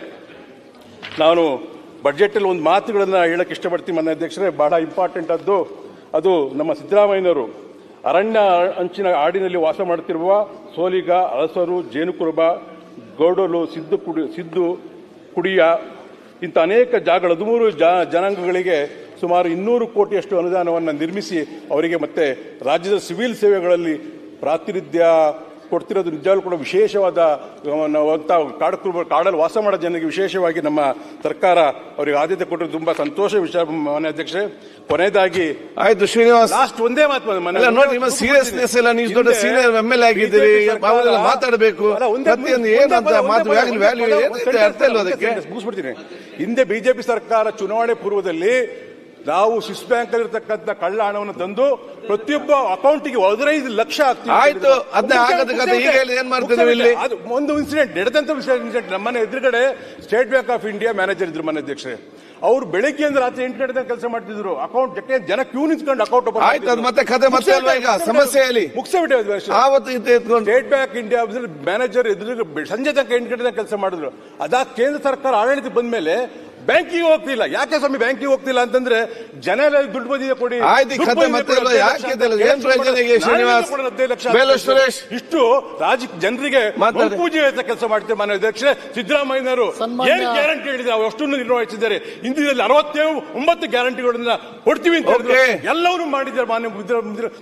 ನಾನು ಬಜೆಟಲ್ಲಿ ಒಂದು ಮಾತುಗಳನ್ನು ಹೇಳಕ್ಕೆ ಇಷ್ಟಪಡ್ತೀನಿ ಮಾನ್ಯ ಅಧ್ಯಕ್ಷರೇ. ಬಹಳ ಇಂಪಾರ್ಟೆಂಟ್ ಅದ್ದು. ಅದು ನಮ್ಮ ಸಿದ್ದರಾಮಯ್ಯನವರು ಅರಣ್ಯ ಅಂಚಿನ ಆಡಿನಲ್ಲಿ ವಾಸ ಮಾಡುತ್ತಿರುವ ಸೋಲಿಗ, ಅಲಸರು, ಜೇನುಕುರುಬ, ಗೌಡಲು, ಸಿದ್ದು ಕುಡಿ, ಸಿದ್ದು ಕುಡಿಯ ಇಂಥ ಅನೇಕ ಜಾಗಗಳು ಹದಿಮೂರು ಜನಾಂಗಗಳಿಗೆ ಸುಮಾರು ಇನ್ನೂರು ಕೋಟಿಯಷ್ಟು ಅನುದಾನವನ್ನು ನಿರ್ಮಿಸಿ ಅವರಿಗೆ ಮತ್ತೆ ರಾಜ್ಯದ ಸಿವಿಲ್ ಸೇವೆಗಳಲ್ಲಿ ಪ್ರಾತಿನಿಧ್ಯ ಕೊಡ್ತಿರೋದು ನಿಜವಾಗ್ಲೂ ಕೂಡ ವಿಶೇಷವಾದ ಅಂತ ಕಾಡು ಕಾಡಲ್ಲಿ ವಾಸ ಮಾಡೋ ಜನರಿಗೆ ವಿಶೇಷವಾಗಿ ನಮ್ಮ ಸರ್ಕಾರ ಅವರಿಗೆ ಆದ್ಯತೆ ಕೊಟ್ಟರೆ ತುಂಬಾ ಸಂತೋಷ ವಿಷಯ ಮನೆ ಅಧ್ಯಕ್ಷೆ ಕೊನೆಯದಾಗಿ ಆಯ್ತು ಶ್ರೀನಿವಾಸ್ ಲಾಸ್ಟ್ ಒಂದೇ ಮಾತು ನೋಡಿ ನಿಮ್ಮ ಸೀರಿಯಸ್ನೆಸ್ ಎಲ್ಲ ನೀವು ದೊಡ್ಡ ಸೀನಿಯರ್ ಎಂ ಎಲ್ ಆಗಿದ್ದೀರಿ ಮಾತಾಡಬೇಕು ಏನಂತ ಮಾತು ವ್ಯಾಲ್ಯೂ ಅರ್ಥ ಇಲ್ಲ ಅದಕ್ಕೆ ಮುಗಿಸ್ಬಿಡ್ತೀನಿ ಹಿಂದೆ ಬಿಜೆಪಿ ಸರ್ಕಾರ ಚುನಾವಣೆ ಪೂರ್ವದಲ್ಲಿ ನಾವು ಸ್ವಿಸ್ ಬ್ಯಾಂಕ್ ಅಲ್ಲಿ ಇರತಕ್ಕಂತ ಕಳ್ಳ ಹಣವನ್ನು ತಂದು ಪ್ರತಿಯೊಬ್ಬ ಅಕೌಂಟಿಗೆ ಹದಿನೈದು ಲಕ್ಷ ಆಯ್ತು, ಇಲ್ಲಿ? ಒಂದು ಇನ್ಸಿಡೆಂಟ್ ನಡೆದಂತ ಇನ್ಸಿಡೆಂಟ್ ನಮ್ಮನೆ ಎದುರುಗಡೆ State Bank of India manager ಇದ್ರು ಮನೆ ಅಧ್ಯಕ್ಷರೇ. ಅವ್ರು ಅಂದ್ರೆ ರಾತ್ರಿ ಎಂಟು ಗಂಟೆ ಕೆಲಸ ಮಾಡ್ತಿದ್ರು. ಅಕೌಂಟ್ ಜೊತೆ ಜನ ಕ್ಯೂ ನಿಂತ್ಕೊಂಡು ಅಕೌಂಟ್ ಓಪನ್ ಆಯ್ತು, ಅದು ಮತ್ತೆ ಕಥೆ ಮತ್ತೆ ಅಲ್ವಾ ಈಗ? ಸಮಸ್ಯೆ ಅಲ್ಲಿ? ಮುಗಿಸ್ಬಿಟ್ಟೆ ಆವತ್ತು ಎತ್ಕೊಂಡು. ಸ್ಟೇಟ್ ಬ್ಯಾಂಕ್ ಇಂಡಿಯಾ ಮ್ಯಾನೇಜರ್ ಎದುರು ಸಂಜೆ ತನಕ ಎಂಟು ಗಂಟೆ ಕೆಲಸ ಮಾಡಿದ್ರು. ಅದಾ ಕೇಂದ್ರ ಸರ್ಕಾರ ಆಡಳಿತ ಬಂದ ಮೇಲೆ ಬ್ಯಾಂಕಿಗೆ ಹೋಗ್ತಿಲ್ಲ. ಯಾಕೆ ಸ್ವಾಮಿ ಬ್ಯಾಂಕಿಗೆ ಹೋಗ್ತಿಲ್ಲ ಅಂತಂದ್ರೆ ಜನ ದುಡ್ಡು ಬಂದಿದೆ ಕೊಡಿ. ಸುರೇಶ್? ಇಷ್ಟು ರಾಜ ಜನರಿಗೆ. ಪೂಜೆ ಕೆಲಸ ಮಾಡ್ತೀವಿ ಮಾನ್ಯ ಅಧ್ಯಕ್ಷ ಸಿದ್ದರಾಮಯ್ಯನವರು ಏನು ಗ್ಯಾರಂಟಿ ಹೇಳಿದ್ರೆ? ಅವ್ರು ಅಷ್ಟನ್ನು ನಿರ್ವಹಿಸಿದ್ದಾರೆ ಹಿಂದಿನಲ್ಲಿ ಅರವತ್ತೇಳು ಒಂಬತ್ತು ಗ್ಯಾರಂಟಿಗಳನ್ನ ಕೊಡ್ತೀವಿ ಅಂತ ಹೇಳಿದ್ರು. ಎಲ್ಲವನ್ನೂ ಮಾಡಿದ್ದಾರೆ ಮಾನ್ಯ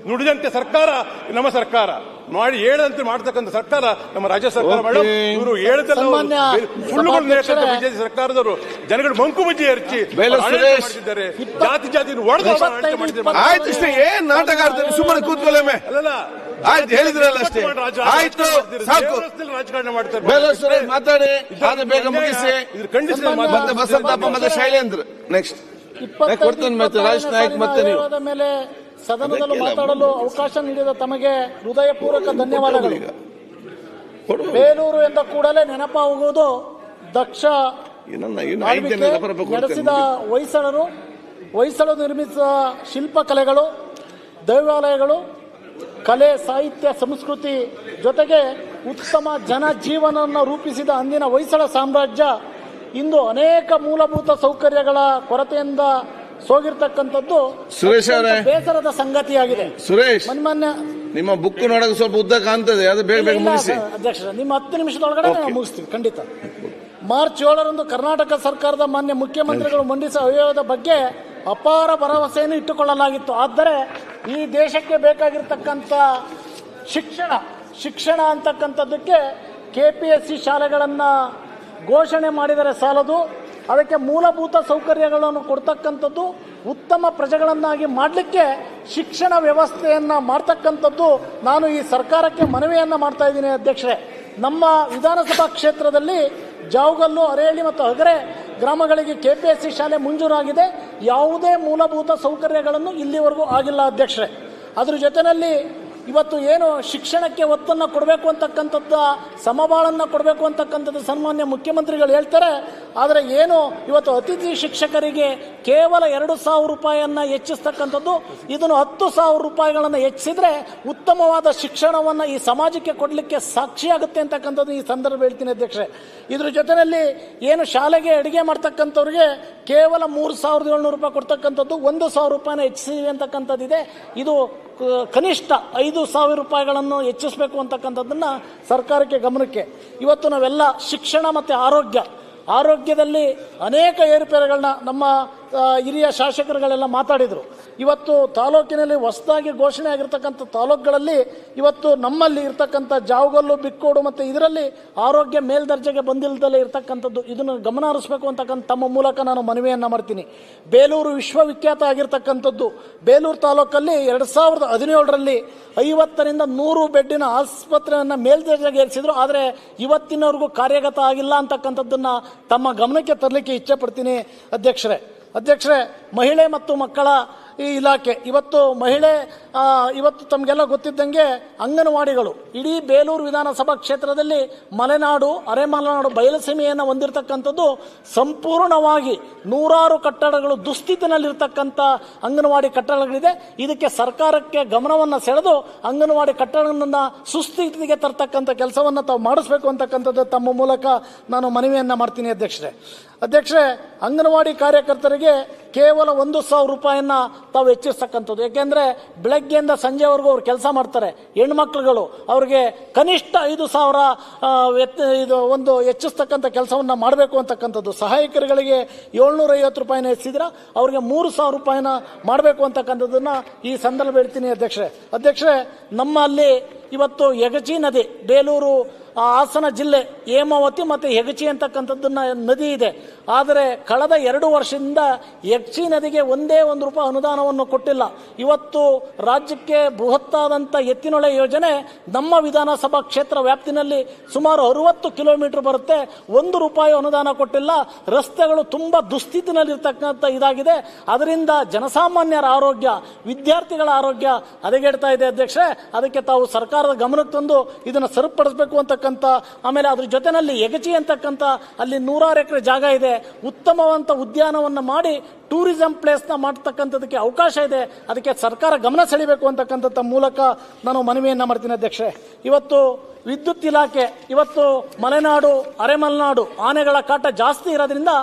ನುಡಿದಂತೆ ಸರ್ಕಾರ ನಮ್ಮ ಸರ್ಕಾರ. ಮಾಡಿ ಅಂತ ಮಾಡ್ತಕ್ಕಂಥ ಸರ್ಕಾರ ನಮ್ಮ ರಾಜ್ಯ ಸರ್ಕಾರ. ಮೇಡಮ್ ಇವರು ಸುಳ್ಳುಗಳು ಬಿಜೆಪಿ ಸರ್ಕಾರದವರು ಜನಗಳು ಮಂಕು ಬಜ್ಜಿ ಹರಿಸಿ. ಮಾಡಿದ್ದಾರೆ. ಜಾತಿ ಜಾತಿ ಆಯ್ತು ಇಷ್ಟೇ ಏನ್ ನಾಟಕ ಆಡ್ತಾರೆ ಸುಮ್ಮನೆ ಕೂತ್ಕೊಳ್ಳೇಮೆ ಅಲ್ಲಲ್ಲ. ಆಯ್ತು ಹೇಳಿದ್ರಲ್ಲ ಅಷ್ಟೇ. ಆಯ್ತು ರಾಜಕಾರಣ ಸಾಕು. ರಾಜಕಾರಣ ಮಾಡ್ತಾರೆ. ಬೇಲ ಸುರೇಶ್ ಮಾತಾಡಿ ಆದ್ರೆ ಬೇಗ ಮುಗಿಸಿ. ಇದ್ರ ಖಂಡಿಸಿ ಸನ್ಮಾನ್ಯ- ಮತ್ತೆ ಬಸಂತಪ್ಪ ಮತ್ತೆ ಶೈಲೇಂದ್ರ. ನೆಕ್ಸ್ಟ್ ಕೊಡ್ತೇನೆ ಮತ್ತೆ ರಾಜ್ ನಾಯಕ್ ಮತ್ತೆ ನೀವು. ಸದನದಲ್ಲಿ ಮಾತಾಡಲು ಅವಕಾಶ ನೀಡಿದ ತಮಗೆ ಹೃದಯಪೂರ್ವಕ ಧನ್ಯವಾದಗಳು. ಬೇಲೂರು ಎಂದ ಕೂಡಲೇ ನೆನಪಾಗುವುದು ದಕ್ಷ ಜನ ನಡೆಸಿದ ಹೊಯ್ಸಳರು ಹೊಯ್ಸಳು ನಿರ್ಮಿಸಿದ ಶಿಲ್ಪಕಲೆಗಳು ದೇವಾಲಯಗಳು ಕಲೆ ಸಾಹಿತ್ಯ ಸಂಸ್ಕೃತಿ ಜೊತೆಗೆ ಉತ್ತಮ ಜನಜೀವನವನ್ನು ರೂಪಿಸಿದ ಅಂದಿನ ಹೊಯ್ಸಳ ಸಾಮ್ರಾಜ್ಯ ಇಂದು ಅನೇಕ ಮೂಲಭೂತ ಸೌಕರ್ಯಗಳ ಕೊರತೆಯಿಂದ ಸೋಗಿರ್ತಕ್ಕಂಥದ್ದು ಸುರೇಶ್ ಅವರೇ. ಬೇಸರದ ಸಂಗತಿಯಾಗಿದೆ. ಸುರೇಶ್. ಮನ್ಮಾನ್ಯ ನಿಮ್ಮ ಬುಕ್ ನೋಡಕ್ಕೆ ಸ್ವಲ್ಪ ಉದ್ದ ಕಾಣ್ತದೆ. ಅದು ಬೇಗ ಬೇಗ ಮುಗಿಸಿ. ಅಧ್ಯಕ್ಷರೇ ನಿಮ್ಮ ಹತ್ತು ನಿಮಿಷದೊಳಗಡೆ ನಾವು ಮುಗಿಸ್ತೀವಿ ಖಂಡಿತ. ಮಾರ್ಚ್ ಏಳರಂದು ಕರ್ನಾಟಕ ಸರ್ಕಾರದ ಮಾನ್ಯ ಮುಖ್ಯಮಂತ್ರಿಗಳು ಮಂಡಿಸಿದ ಅವ್ಯಯದ ಬಗ್ಗೆ ಅಪಾರ ಭರವಸೆಯನ್ನು ಇಟ್ಟುಕೊಳ್ಳಲಾಗಿತ್ತು. ಆದರೆ ಈ ದೇಶಕ್ಕೆ ಬೇಕಾಗಿರ್ತಕ್ಕಂಥ ಶಿಕ್ಷಣ ಶಿಕ್ಷಣ ಅಂತಕ್ಕಂಥದ್ದಕ್ಕೆ ಕೆ ಪಿ ಎಸ್ ಸಿ ಶಾಲೆಗಳನ್ನು ಘೋಷಣೆ ಮಾಡಿದರೆ ಸಾಲದು. ಅದಕ್ಕೆ ಮೂಲಭೂತ ಸೌಕರ್ಯಗಳನ್ನು ಕೊಡ್ತಕ್ಕಂಥದ್ದು ಉತ್ತಮ ಪ್ರಜೆಗಳನ್ನಾಗಿ ಮಾಡಲಿಕ್ಕೆ ಶಿಕ್ಷಣ ವ್ಯವಸ್ಥೆಯನ್ನು ಮಾಡ್ತಕ್ಕಂಥದ್ದು ನಾನು ಈ ಸರ್ಕಾರಕ್ಕೆ ಮನವಿಯನ್ನು ಮಾಡ್ತಾ ಇದ್ದೀನಿ ಅಧ್ಯಕ್ಷರೇ. ನಮ್ಮ ವಿಧಾನಸಭಾ ಕ್ಷೇತ್ರದಲ್ಲಿ ಜಾವಗಲ್ಲು, ಅರೇಳಿ ಮತ್ತು ಹಗರೆ ಗ್ರಾಮಗಳಿಗೆ ಕೆ ಪಿ ಎಸ್ ಸಿ ಶಾಲೆ ಮಂಜೂರಾಗಿದೆ. ಯಾವುದೇ ಮೂಲಭೂತ ಸೌಕರ್ಯಗಳನ್ನು ಇಲ್ಲಿವರೆಗೂ ಆಗಿಲ್ಲ ಅಧ್ಯಕ್ಷರೇ. ಅದರ ಜೊತೆಯಲ್ಲಿ ಇವತ್ತು ಏನು ಶಿಕ್ಷಣಕ್ಕೆ ಒತ್ತನ್ನು ಕೊಡಬೇಕು ಅಂತಕ್ಕಂಥದ್ದು, ಸಮಬಾಳನ್ನು ಕೊಡಬೇಕು ಅಂತಕ್ಕಂಥದ್ದು ಸನ್ಮಾನ್ಯ ಮುಖ್ಯಮಂತ್ರಿಗಳು ಹೇಳ್ತಾರೆ. ಆದರೆ ಏನು ಇವತ್ತು ಅತಿಥಿ ಶಿಕ್ಷಕರಿಗೆ ಕೇವಲ ಎರಡು ಸಾವಿರ ರೂಪಾಯಿಯನ್ನು ಹೆಚ್ಚಿಸ್ತಕ್ಕಂಥದ್ದು, ಇದನ್ನು ಹತ್ತು ಸಾವಿರ ರೂಪಾಯಿಗಳನ್ನು ಹೆಚ್ಚಿಸಿದ್ರೆ ಉತ್ತಮವಾದ ಶಿಕ್ಷಣವನ್ನು ಈ ಸಮಾಜಕ್ಕೆ ಕೊಡಲಿಕ್ಕೆ ಸಾಕ್ಷಿಯಾಗುತ್ತೆ ಅಂತಕ್ಕಂಥದ್ದು ಈ ಸಂದರ್ಭ ಹೇಳ್ತೀನಿ ಅಧ್ಯಕ್ಷರೇ. ಇದ್ರ ಜೊತೆಯಲ್ಲಿ ಏನು ಶಾಲೆಗೆ ಅಡುಗೆ ಮಾಡ್ತಕ್ಕಂಥವ್ರಿಗೆ ಕೇವಲ ಮೂರು ಸಾವಿರದ ಏಳ್ನೂರು ರೂಪಾಯಿ ಕೊಡ್ತಕ್ಕಂಥದ್ದು, ಒಂದು ಸಾವಿರ ರೂಪಾಯಿನ ಹೆಚ್ಚಿಸಿವೆ ಅಂತಕ್ಕಂಥದ್ದಿದೆ. ಇದು ಕನಿಷ್ಠ ಐದು ಸಾವಿರ ರೂಪಾಯಿಗಳನ್ನು ಹೆಚ್ಚಿಸಬೇಕು ಅಂತಕ್ಕಂಥದ್ದನ್ನು ಸರ್ಕಾರಕ್ಕೆ ಗಮನಕ್ಕೆ. ಇವತ್ತು ನಾವೆಲ್ಲ ಶಿಕ್ಷಣ ಮತ್ತು ಆರೋಗ್ಯ. ಆರೋಗ್ಯದಲ್ಲಿ ಅನೇಕ ಏರುಪೇರುಗಳನ್ನ ನಮ್ಮ ಹಿರಿಯ ಶಾಸಕರುಗಳೆಲ್ಲ ಮಾತಾಡಿದರು. ಇವತ್ತು ತಾಲೂಕಿನಲ್ಲಿ ಹೊಸದಾಗಿ ಘೋಷಣೆ ಆಗಿರ್ತಕ್ಕಂಥ ತಾಲೂಕುಗಳಲ್ಲಿ ಇವತ್ತು ನಮ್ಮಲ್ಲಿ ಇರ್ತಕ್ಕಂಥ ಜಾವಗಲ್ಲು, ಬಿಕ್ಕೋಡು ಮತ್ತು ಇದರಲ್ಲಿ ಆರೋಗ್ಯ ಮೇಲ್ದರ್ಜೆಗೆ ಬಂದಿಲ್ಲದಲ್ಲೇ ಇರ್ತಕ್ಕಂಥದ್ದು. ಇದನ್ನು ಗಮನ ಹರಿಸಬೇಕು ಅಂತಕ್ಕಂಥ ತಮ್ಮ ಮೂಲಕ ನಾನು ಮನವಿಯನ್ನು ಮಾಡ್ತೀನಿ. ಬೇಲೂರು ವಿಶ್ವವಿಖ್ಯಾತ ಆಗಿರ್ತಕ್ಕಂಥದ್ದು. ಬೇಲೂರು ತಾಲೂಕಲ್ಲಿ ಎರಡು ಸಾವಿರದ ಹದಿನೇಳರಲ್ಲಿ ಐವತ್ತರಿಂದ ನೂರು ಬೆಡ್ಡಿನ ಆಸ್ಪತ್ರೆಯನ್ನು ಮೇಲ್ದರ್ಜೆಗೆ ಏರಿಸಿದ್ರು. ಆದರೆ ಇವತ್ತಿನವರೆಗೂ ಕಾರ್ಯಗತ ಆಗಿಲ್ಲ ಅಂತಕ್ಕಂಥದ್ದನ್ನು ತಮ್ಮ ಗಮನಕ್ಕೆ ತರಲಿಕ್ಕೆ ಇಚ್ಛೆ ಪಡ್ತೀನಿ ಅಧ್ಯಕ್ಷರೇ ಅಧ್ಯಕ್ಷರೇ ಮಹಿಳೆ ಮತ್ತು ಮಕ್ಕಳ ಈ ಇಲಾಖೆ. ಇವತ್ತು ಮಹಿಳೆ ಇವತ್ತು ತಮಗೆಲ್ಲ ಗೊತ್ತಿದ್ದಂಗೆ ಅಂಗನವಾಡಿಗಳು, ಇಡೀ ಬೇಲೂರು ವಿಧಾನಸಭಾ ಕ್ಷೇತ್ರದಲ್ಲಿ ಮಲೆನಾಡು, ಅರೆಮಲೆನಾಡು ಬಯಲುಸೀಮೆಯನ್ನು ಹೊಂದಿರತಕ್ಕಂಥದ್ದು ಸಂಪೂರ್ಣವಾಗಿ ನೂರಾರು ಕಟ್ಟಡಗಳು ದುಸ್ಥಿತಿನಲ್ಲಿರ್ತಕ್ಕಂಥ ಅಂಗನವಾಡಿ ಕಟ್ಟಡಗಳಿದೆ. ಇದಕ್ಕೆ ಸರ್ಕಾರಕ್ಕೆ ಗಮನವನ್ನು ಸೆಳೆದು ಅಂಗನವಾಡಿ ಕಟ್ಟಡಗಳನ್ನು ಸುಸ್ಥಿತಿಗೆ ತರ್ತಕ್ಕಂಥ ಕೆಲಸವನ್ನು ತಾವು ಮಾಡಿಸ್ಬೇಕು ಅಂತಕ್ಕಂಥದ್ದು ತಮ್ಮ ಮೂಲಕ ನಾನು ಮನವಿಯನ್ನು ಮಾಡ್ತೀನಿ ಅಧ್ಯಕ್ಷರೇ. ಅಧ್ಯಕ್ಷರೇ, ಅಂಗನವಾಡಿ ಕಾರ್ಯಕರ್ತರಿಗೆ ಕೇವಲ ಒಂದು ಸಾವಿರ ರೂಪಾಯಿಯನ್ನ ತಾವು ಹೆಚ್ಚಿಸ್ತಕ್ಕಂಥದ್ದು. ಯಾಕೆಂದ್ರೆ ಬೆಳಗ್ಗೆಯಿಂದ ಸಂಜೆವರೆಗೂ ಅವ್ರು ಕೆಲಸ ಮಾಡ್ತಾರೆ. ಹೆಣ್ಮಕ್ಳುಗಳು ಅವ್ರಿಗೆ ಕನಿಷ್ಠ ಐದು ಸಾವಿರ ಇದು ಒಂದು ಹೆಚ್ಚಿಸ್ತಕ್ಕಂಥ ಕೆಲಸವನ್ನ ಮಾಡಬೇಕು ಅಂತಕ್ಕಂಥದ್ದು. ಸಹಾಯಕರುಗಳಿಗೆ ಏಳ್ನೂರ ಐವತ್ತು ರೂಪಾಯಿನ ಹೆಚ್ಚಿದ್ರ ಅವ್ರಿಗೆ ಮೂರು ಸಾವಿರ ರೂಪಾಯಿನ ಮಾಡಬೇಕು ಅಂತಕ್ಕಂಥದ್ದನ್ನ ಈ ಸಂದರ್ಭ ಹೇಳ್ತೀನಿ ಅಧ್ಯಕ್ಷರೇ. ಅಧ್ಯಕ್ಷರೇ, ನಮ್ಮಲ್ಲಿ ಇವತ್ತು ಯಗಚಿ ನದಿ, ಬೇಲೂರು ಹಾಸನ ಜಿಲ್ಲೆ, ಹೇಮಾವತಿ ಮತ್ತು ಹೆಗಚಿ ಅಂತಕ್ಕಂಥದ್ದನ್ನ ನದಿ ಇದೆ. ಆದರೆ ಕಳೆದ ಎರಡು ವರ್ಷದಿಂದ ಯಕ್ಷಿ ನದಿಗೆ ಒಂದೇ ಒಂದು ರೂಪಾಯಿ ಅನುದಾನವನ್ನು ಕೊಟ್ಟಿಲ್ಲ. ಇವತ್ತು ರಾಜ್ಯಕ್ಕೆ ಬೃಹತ್ತಾದಂಥ ಎತ್ತಿನೊಳೆ ಯೋಜನೆ ನಮ್ಮ ವಿಧಾನಸಭಾ ಕ್ಷೇತ್ರ ವ್ಯಾಪ್ತಿನಲ್ಲಿ ಸುಮಾರು ಅರುವತ್ತು ಕಿಲೋಮೀಟರ್ ಬರುತ್ತೆ. ಒಂದು ರೂಪಾಯಿ ಅನುದಾನ ಕೊಟ್ಟಿಲ್ಲ. ರಸ್ತೆಗಳು ತುಂಬ ದುಸ್ಥಿತಿನಲ್ಲಿರ್ತಕ್ಕಂಥ ಇದಾಗಿದೆ. ಅದರಿಂದ ಜನಸಾಮಾನ್ಯರ ಆರೋಗ್ಯ, ವಿದ್ಯಾರ್ಥಿಗಳ ಆರೋಗ್ಯ ಹದಗೆಡ್ತಾ ಇದೆ ಅಧ್ಯಕ್ಷೆ ಅದಕ್ಕೆ ತಾವು ಸರ್ಕಾರದ ಗಮನಕ್ಕೆ ತಂದು ಇದನ್ನು ಸರಿಪಡಿಸಬೇಕು ಅಂತಕ್ಕಂಥ, ಆಮೇಲೆ ಅದ್ರ ಜೊತೆಯಲ್ಲಿ ಎಗಚಿ ಅಂತಕ್ಕಂಥ ಅಲ್ಲಿ ನೂರಾರು ಎಕರೆ ಜಾಗ ಇದೆ. ಉತ್ತಮವಂತ ಉದ್ಯಾನವನ್ನು ಮಾಡಿ ಟೂರಿಸಂ ಪ್ಲೇಸ್ನ ಮಾಡ್ತಕ್ಕಂಥದಕ್ಕೆ ಅವಕಾಶ ಇದೆ. ಅದಕ್ಕೆ ಸರ್ಕಾರ ಗಮನ ಸೆಳಿಬೇಕು ಅಂತಕ್ಕಂಥ ಮೂಲಕ ನಾನು ಮನವಿಯನ್ನು ಮಾಡ್ತೀನಿ ಅಧ್ಯಕ್ಷೆ ಇವತ್ತು ವಿದ್ಯುತ್ ಇಲಾಖೆ ಇವತ್ತು ಮಲೆನಾಡು, ಅರೆಮಲೆನಾಡು ಆನೆಗಳ ಕಾಟ ಜಾಸ್ತಿ ಇರೋದ್ರಿಂದ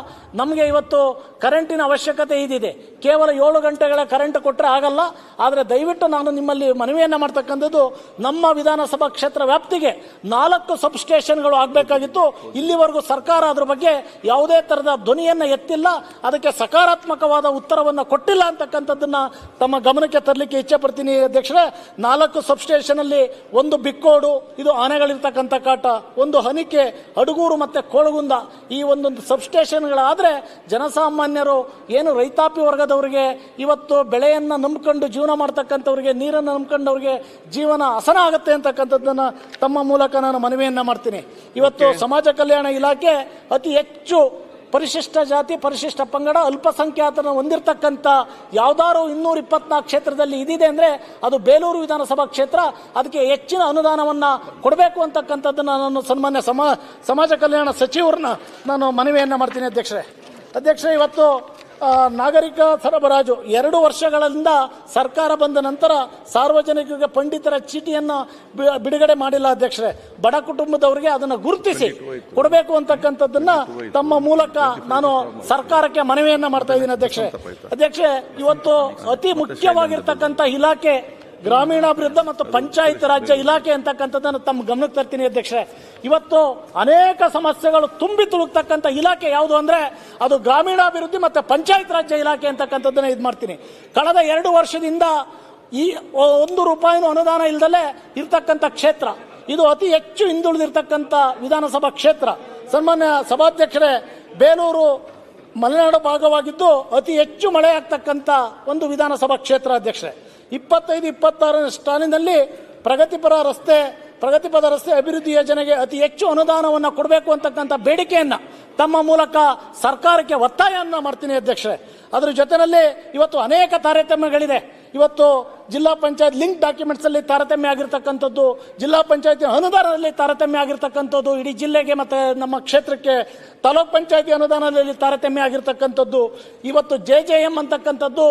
ನಮಗೆ ಇವತ್ತು ಕರೆಂಟಿನ ಅವಶ್ಯಕತೆ ಇದಿದೆ. ಕೇವಲ ಏಳು ಗಂಟೆಗಳ ಕರೆಂಟ್ ಕೊಟ್ಟರೆ ಆಗಲ್ಲ. ಆದರೆ ದಯವಿಟ್ಟು ನಾನು ನಿಮ್ಮಲ್ಲಿ ಮನವಿಯನ್ನು ಮಾಡ್ತಕ್ಕಂಥದ್ದು, ನಮ್ಮ ವಿಧಾನಸಭಾ ಕ್ಷೇತ್ರ ವ್ಯಾಪ್ತಿಗೆ ನಾಲ್ಕು ಸಬ್ ಸ್ಟೇಷನ್ಗಳು ಆಗಬೇಕಾಗಿತ್ತು. ಇಲ್ಲಿವರೆಗೂ ಸರ್ಕಾರ ಅದ್ರ ಬಗ್ಗೆ ಯಾವುದೇ ಥರದ ಧ್ವನಿಯನ್ನು ಎತ್ತಿಲ್ಲ. ಅದಕ್ಕೆ ಸಕಾರಾತ್ಮಕವಾದ ಉತ್ತರವನ್ನು ಕೊಟ್ಟಿಲ್ಲ ಅಂತಕ್ಕಂಥದ್ದನ್ನು ತಮ್ಮ ಗಮನಕ್ಕೆ ತರಲಿಕ್ಕೆ ಇಚ್ಛೆ ಪಡ್ತೀನಿ ಅಧ್ಯಕ್ಷರೇ. ನಾಲ್ಕು ಸಬ್ ಸ್ಟೇಷನಲ್ಲಿ ಒಂದು ಬಿಕ್ಕೋಡು, ಇದು ಆನೆಗಳಿರ್ತಕ್ಕಂಥ ಕಾಟ ಒಂದು ಹನಿಕೆ ಅಡುಗೂರು ಮತ್ತು ಕೋಳಗುಂದ ಈ ಒಂದೊಂದು ಸಬ್ಸ್ಟೇಷನ್ಗಳಾದರೆ ಜನಸಾಮಾನ್ಯರು ಏನು ರೈತಾಪಿ ವರ್ಗದವರಿಗೆ ಇವತ್ತು ಬೆಳೆಯನ್ನು ನಂಬ್ಕೊಂಡು ಜೀವನ ಮಾಡ್ತಕ್ಕಂಥವ್ರಿಗೆ ನೀರನ್ನು ನಂಬ್ಕೊಂಡವ್ರಿಗೆ ಜೀವನ ಹಸನ ಆಗುತ್ತೆ ಅಂತಕ್ಕಂಥದ್ದನ್ನು ತಮ್ಮ ಮೂಲಕ ನಾನು ಮನವಿಯನ್ನು ಮಾಡ್ತೀನಿ. ಇವತ್ತು ಸಮಾಜ ಕಲ್ಯಾಣ ಇಲಾಖೆ ಅತಿ ಹೆಚ್ಚು ಪರಿಶಿಷ್ಟ ಜಾತಿ, ಪರಿಶಿಷ್ಟ ಪಂಗಡ ಅಲ್ಪಸಂಖ್ಯಾತರನ್ನು ಹೊಂದಿರತಕ್ಕಂಥ ಯಾವ್ದಾದ್ರು ಇನ್ನೂರ ಇಪ್ಪತ್ನಾಲ್ಕು ಕ್ಷೇತ್ರದಲ್ಲಿ ಇದಿದೆ ಅಂದರೆ ಅದು ಬೇಲೂರು ವಿಧಾನಸಭಾ ಕ್ಷೇತ್ರ. ಅದಕ್ಕೆ ಹೆಚ್ಚಿನ ಅನುದಾನವನ್ನು ಕೊಡಬೇಕು ಅಂತಕ್ಕಂಥದ್ದನ್ನು ನಾನು ಸನ್ಮಾನ್ಯ ಸಮ, ಸಮಾಜ ಕಲ್ಯಾಣ ಸಚಿವರನ್ನ ನಾನು ಮನವಿಯನ್ನು ಮಾಡ್ತೀನಿ ಅಧ್ಯಕ್ಷರೇ. ಅಧ್ಯಕ್ಷರೇ, ಇವತ್ತು ನಾಗರಿಕ ಸರಬರಾಜು ಎರಡು ವರ್ಷಗಳಿಂದ ಸರ್ಕಾರ ಬಂದ ನಂತರ ಸಾರ್ವಜನಿಕರಿಗೆ ಪಂಡಿತರ ಚೀಟಿಯನ್ನು ಬಿಡುಗಡೆ ಮಾಡಿಲ್ಲ ಅಧ್ಯಕ್ಷರೇ. ಬಡ ಕುಟುಂಬದವರಿಗೆ ಅದನ್ನು ಗುರುತಿಸಿ ಕೊಡಬೇಕು ಅಂತಕ್ಕಂಥದ್ದನ್ನು ತಮ್ಮ ಮೂಲಕ ನಾನು ಸರ್ಕಾರಕ್ಕೆ ಮನವಿಯನ್ನು ಮಾಡ್ತಾ ಇದ್ದೀನಿ ಅಧ್ಯಕ್ಷರೇ. ಅಧ್ಯಕ್ಷೆ ಇವತ್ತು ಅತಿ ಮುಖ್ಯವಾಗಿರ್ತಕ್ಕಂಥ ಇಲಾಖೆ ಗ್ರಾಮೀಣಾಭಿವೃದ್ಧಿ ಮತ್ತು ಪಂಚಾಯತ್ ರಾಜ್ಯ ಇಲಾಖೆ ಅಂತಕ್ಕಂಥದ್ದನ್ನು ತಮ್ಮ ಗಮನಕ್ಕೆ ತರ್ತೀನಿ ಅಧ್ಯಕ್ಷರೇ. ಇವತ್ತು ಅನೇಕ ಸಮಸ್ಯೆಗಳು ತುಂಬಿ ತುಳುಕ್ತಕ್ಕಂಥ ಇಲಾಖೆ ಯಾವುದು ಅಂದ್ರೆ ಅದು ಗ್ರಾಮೀಣಾಭಿವೃದ್ಧಿ ಮತ್ತು ಪಂಚಾಯತ್ ರಾಜ್ಯ ಇಲಾಖೆ ಅಂತಕ್ಕಂಥದ್ದನ್ನ ಇದು ಮಾಡ್ತೀನಿ. ಕಳೆದ ಎರಡು ವರ್ಷದಿಂದ ಈ ಒಂದು ರೂಪಾಯಿನೂ ಅನುದಾನ ಇಲ್ದಲೇ ಇರ್ತಕ್ಕಂಥ ಕ್ಷೇತ್ರ. ಇದು ಅತಿ ಹೆಚ್ಚು ಹಿಂದುಳಿದಿರ್ತಕ್ಕಂಥ ವಿಧಾನಸಭಾ ಕ್ಷೇತ್ರ. ಸನ್ಮಾನ್ಯ ಸಭಾಧ್ಯಕ್ಷರೇ, ಬೇಲೂರು ಮಲೆನಾಡು ಭಾಗವಾಗಿದ್ದು ಅತಿ ಹೆಚ್ಚು ಮಳೆ ಆಗ್ತಕ್ಕಂಥ ಒಂದು ವಿಧಾನಸಭಾ ಕ್ಷೇತ್ರ ಅಧ್ಯಕ್ಷರೇ. ಇಪ್ಪತ್ತೈದು, ಇಪ್ಪತ್ತಾರನೇ ಸ್ಟಾಲಿನಲ್ಲಿ ಪ್ರಗತಿಪರ ರಸ್ತೆ ಪ್ರಗತಿಪರ ರಸ್ತೆ ಅಭಿವೃದ್ಧಿ ಯೋಜನೆಗೆ ಅತಿ ಹೆಚ್ಚು ಅನುದಾನವನ್ನು ಕೊಡಬೇಕು ಅಂತಕ್ಕಂಥ ಬೇಡಿಕೆಯನ್ನು ತಮ್ಮ ಮೂಲಕ ಸರ್ಕಾರಕ್ಕೆ ಒತ್ತಾಯವನ್ನು ಮಾಡ್ತೀನಿ ಅಧ್ಯಕ್ಷರೇ. ಅದರ ಜೊತೆಯಲ್ಲಿ ಇವತ್ತು ಅನೇಕ ತಾರತಮ್ಯಗಳಿದೆ. ಇವತ್ತು ಜಿಲ್ಲಾ ಪಂಚಾಯತ್ ಲಿಂಕ್ ಡಾಕ್ಯುಮೆಂಟ್ಸ್ ಅಲ್ಲಿ ತಾರತಮ್ಯ ಆಗಿರ್ತಕ್ಕಂಥದ್ದು, ಜಿಲ್ಲಾ ಪಂಚಾಯತಿ ಅನುದಾನದಲ್ಲಿ ತಾರತಮ್ಯ ಆಗಿರ್ತಕ್ಕಂಥದ್ದು, ಇಡೀ ಜಿಲ್ಲೆಗೆ ಮತ್ತೆ ನಮ್ಮ ಕ್ಷೇತ್ರಕ್ಕೆ ತಾಲೂಕ್ ಪಂಚಾಯತಿ ಅನುದಾನದಲ್ಲಿ ತಾರತಮ್ಯ ಆಗಿರ್ತಕ್ಕಂಥದ್ದು. ಇವತ್ತು ಜೆ ಜೆ ಎಂ ಅಂತಕ್ಕಂಥದ್ದು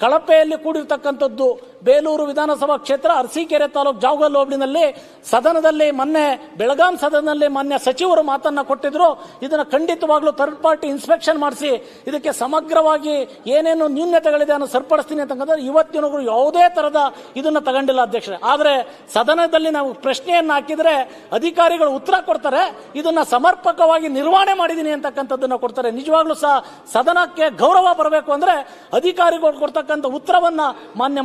ಕಳಪೆಯಲ್ಲಿ ಕೂಡಿರ್ತಕ್ಕಂಥದ್ದು ಬೇಲೂರು ವಿಧಾನಸಭಾ ಕ್ಷೇತ್ರ ಅರಸೀಕೆರೆ ತಾಲೂಕು ಜಾವಗಲ್ ಹೋಬಳಿನಲ್ಲಿ ಸದನದಲ್ಲಿ ಮೊನ್ನೆ, ಬೆಳಗಾಂ ಸದನದಲ್ಲಿ ಮಾನ್ಯ ಸಚಿವರು ಮಾತನ್ನ ಕೊಟ್ಟಿದ್ರು. ಇದನ್ನು ಖಂಡಿತವಾಗ್ಲೂ ಥರ್ಡ್ ಪಾರ್ಟಿ ಇನ್ಸ್ಪೆಕ್ಷನ್ ಮಾಡಿಸಿ. ಇದಕ್ಕೆ ಸಮಗ್ರವಾಗಿ ಏನೇನು ನ್ಯೂನ್ಯತೆಗಳಿದೆ ಅನ್ನೋ ಸರಿಪಡಿಸ್ತೀನಿ ಅಂತಕ್ಕಂದ್ರೆ ಇವತ್ತಿನವರೆಗೂ ಯಾವುದೇ ತರದ ಇದನ್ನ ತಗೊಂಡಿಲ್ಲ ಅಧ್ಯಕ್ಷರೇ. ಆದರೆ ಸದನದಲ್ಲಿ ನಾವು ಪ್ರಶ್ನೆಯನ್ನ ಹಾಕಿದ್ರೆ ಅಧಿಕಾರಿಗಳು ಉತ್ತರ ಕೊಡ್ತಾರೆ. ಇದನ್ನ ಸಮರ್ಪಕವಾಗಿ ನಿರ್ವಹಣೆ ಮಾಡಿದ್ದೀನಿ ಅಂತಕ್ಕಂಥದ್ದನ್ನ ಕೊಡ್ತಾರೆ. ನಿಜವಾಗ್ಲೂ ಸಹ ಸದನಕ್ಕೆ ಗೌರವ ಬರಬೇಕು ಅಂದ್ರೆ ಅಧಿಕಾರಿಗಳು ಕೊಡ್ತಕ್ಕಂಥ ಉತ್ತರವನ್ನ ಮಾನ್ಯ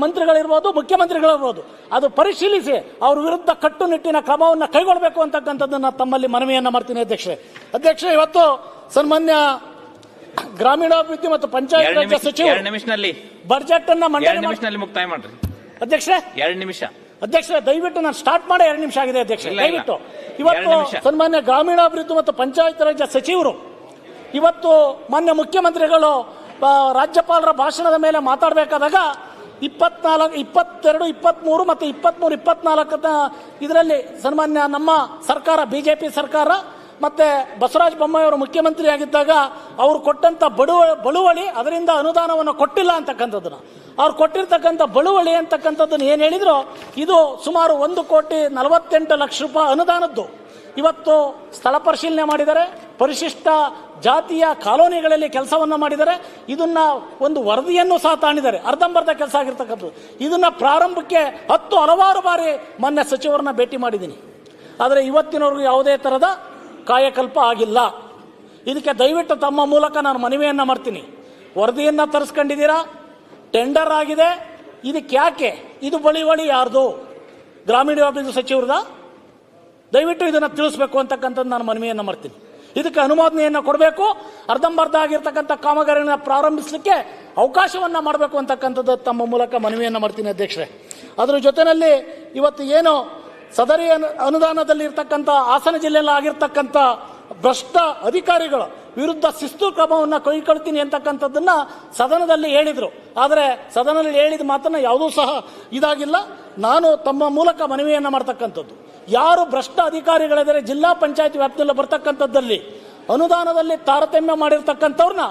ಮಂತ್ರಿಗಳಿರ್ಬೋದು ಮುಖ್ಯಮಂತ್ರಿಗಳಿರ್ಬೋದು ಅದು ಪರಿಶೀಲಿಸಿ ಅವ್ರ ವಿರುದ್ಧ ಕಟ್ಟುನಿಟ್ಟಿನ ಕ್ರಮವನ್ನು ಕೈಗೊಳ್ಳಬೇಕು ಅಂತಕ್ಕಂಥದ್ದನ್ನು ತಮ್ಮಲ್ಲಿ ಮನವಿಯನ್ನ ಮಾಡ್ತೀನಿ ಅಧ್ಯಕ್ಷರೇ. ಅಧ್ಯಕ್ಷರೇ ಇವತ್ತು ಸನ್ಮಾನ್ಯ ಗ್ರಾಮೀಣಾಭಿವೃದ್ಧಿ ಮತ್ತು ಪಂಚಾಯತ್ ರಾಜ್ ರಾಜ್ಯ ನಿಮಿಷ ಸಚಿವರು ಎರಡು ನಿಮಿಷನಲ್ಲಿ. ಬಜೆಟ್ ಅನ್ನ ಮಂಡನೆ ಮುಕ್ತಾಯ ಮಾಡ್ರಿ. ಅಧ್ಯಕ್ಷರೇ? ಎರಡು ನಿಮಿಷ. ಅಧ್ಯಕ್ಷರೇ ದಯವಿಟ್ಟು ನಾನು ಸ್ಟಾರ್ಟ್ ಮಾಡಿ ಎರಡು ನಿಮಿಷ ಆಗಿದೆ ಅಧ್ಯಕ್ಷ. ದಯವಿಟ್ಟು. ಇವತ್ತು. ಸನ್ಮಾನ್ಯ ಗ್ರಾಮೀಣಾಭಿವೃದ್ಧಿ ಮತ್ತು ಪಂಚಾಯತ್ ರಾಜ್ಯ ಸಚಿವರು ಇವತ್ತು ಮಾನ್ಯ ಮುಖ್ಯಮಂತ್ರಿಗಳು ರಾಜ್ಯಪಾಲರ ಭಾಷಣದ ಮೇಲೆ ಮಾತಾಡಬೇಕಾದಾಗ ಇಪ್ಪತ್ನಾಲ್ಕು, ಇಪ್ಪತ್ತೆರಡು, ಇಪ್ಪತ್ಮೂರು ಮತ್ತು ಇಪ್ಪತ್ಮೂರು ಇಪ್ಪತ್ನಾಲ್ಕನ ಇದರಲ್ಲಿ ಸನ್ಮಾನ್ಯ ನಮ್ಮ ಸರ್ಕಾರ, ಬಿಜೆಪಿ ಸರ್ಕಾರ ಮತ್ತು ಬಸವರಾಜ ಬೊಮ್ಮಾಯಿ ಅವರು ಮುಖ್ಯಮಂತ್ರಿ ಆಗಿದ್ದಾಗ ಅವ್ರು ಕೊಟ್ಟಂತ ಬಡುವ ಬಳುವಳಿ ಅದರಿಂದ ಅನುದಾನವನ್ನು ಕೊಟ್ಟಿಲ್ಲ ಅಂತಕ್ಕಂಥದ್ದನ್ನು. ಅವ್ರು ಕೊಟ್ಟಿರ್ತಕ್ಕಂಥ ಬಳುವಳಿ ಅಂತಕ್ಕಂಥದ್ದನ್ನು ಏನು ಹೇಳಿದ್ರು? ಇದು ಸುಮಾರು ಒಂದು ಕೋಟಿ ನಲವತ್ತೆಂಟು ಲಕ್ಷ ರೂಪಾಯಿ ಅನುದಾನದ್ದು. ಇವತ್ತು ಸ್ಥಳ ಪರಿಶೀಲನೆ ಮಾಡಿದ್ದಾರೆ. ಪರಿಶಿಷ್ಟ ಜಾತಿಯ ಕಾಲೋನಿಗಳಲ್ಲಿ ಕೆಲಸವನ್ನು ಮಾಡಿದರೆ ಇದನ್ನ ಒಂದು ವರದಿಯನ್ನು ಸಹ ತಾಣಿದ್ದಾರೆ ಅರ್ಧಂಬರ್ಧ ಕೆಲಸ ಆಗಿರ್ತಕ್ಕಂಥದ್ದು. ಇದನ್ನ ಪ್ರಾರಂಭಕ್ಕೆ ಹತ್ತು ಹಲವಾರು ಬಾರಿ ಮೊನ್ನೆ ಸಚಿವರನ್ನ ಭೇಟಿ ಮಾಡಿದ್ದೀನಿ. ಆದರೆ ಇವತ್ತಿನವರೆಗೂ ಯಾವುದೇ ಥರದ ಕಾಯಕಲ್ಪ ಆಗಿಲ್ಲ. ಇದಕ್ಕೆ ದಯವಿಟ್ಟು ತಮ್ಮ ಮೂಲಕ ನಾನು ಮನವಿಯನ್ನು ಮಾಡ್ತೀನಿ. ವರದಿಯನ್ನು ತರಿಸ್ಕೊಂಡಿದ್ದೀರಾ? ಟೆಂಡರ್ ಆಗಿದೆ. ಇದಕ್ಕೆ ಯಾಕೆ? ಇದು ಬಳಿವಳಿ ಯಾರ್ದು? ಗ್ರಾಮೀಣಾಭಿವೃದ್ಧಿ ಸಚಿವರದ? ದಯವಿಟ್ಟು ಇದನ್ನು ತಿಳಿಸ್ಬೇಕು ಅಂತಕ್ಕಂಥದ್ದು ನಾನು ಮನವಿಯನ್ನು ಮಾಡ್ತೀನಿ. ಇದಕ್ಕೆ ಅನುಮೋದನೆಯನ್ನು ಕೊಡಬೇಕು. ಅರ್ಧಂಬರ್ಧ ಆಗಿರ್ತಕ್ಕಂಥ ಕಾಮಗಾರಿಗಳನ್ನ ಪ್ರಾರಂಭಿಸಲಿಕ್ಕೆ ಅವಕಾಶವನ್ನು ಮಾಡಬೇಕು ಅಂತಕ್ಕಂಥದ್ದು ತಮ್ಮ ಮೂಲಕ ಮನವಿಯನ್ನು ಮಾಡ್ತೀನಿ ಅಧ್ಯಕ್ಷರೇ. ಅದರ ಜೊತೆಯಲ್ಲಿ ಇವತ್ತು ಏನು ಸದರಿ ಅನು- ಅನುದಾನದಲ್ಲಿ ಇರ್ತಕ್ಕಂಥ ಹಾಸನ ಜಿಲ್ಲೆಯಲ್ಲಿ ಆಗಿರ್ತಕ್ಕಂಥ ಭ್ರಷ್ಟ ಅಧಿಕಾರಿಗಳ ವಿರುದ್ಧ ಶಿಸ್ತು ಕ್ರಮವನ್ನು ಕೈಕೊಳ್ತೀನಿ ಅಂತಕ್ಕಂಥದ್ದನ್ನ ಸದನದಲ್ಲಿ ಹೇಳಿದರು. ಆದರೆ ಸದನದಲ್ಲಿ ಹೇಳಿದ ಮಾತನ್ನ ಯಾವುದೂ ಸಹ ಇದಾಗಿಲ್ಲ. ನಾನು ತಮ್ಮ ಮೂಲಕ ಮನವಿಯನ್ನು ಮಾಡ್ತಕ್ಕಂಥದ್ದು. ಯಾರು ಭ್ರಷ್ಟ ಅಧಿಕಾರಿಗಳಿದ್ದಾರೆ ಜಿಲ್ಲಾ ಪಂಚಾಯತ್ ವ್ಯಾಪ್ತಿಯಲ್ಲಿ ಬರ್ತಕ್ಕಂಥದ್ದಲ್ಲಿ ಅನುದಾನದಲ್ಲಿ ತಾರತಮ್ಯ ಮಾಡಿರ್ತಕ್ಕಂಥವ್ರನ್ನ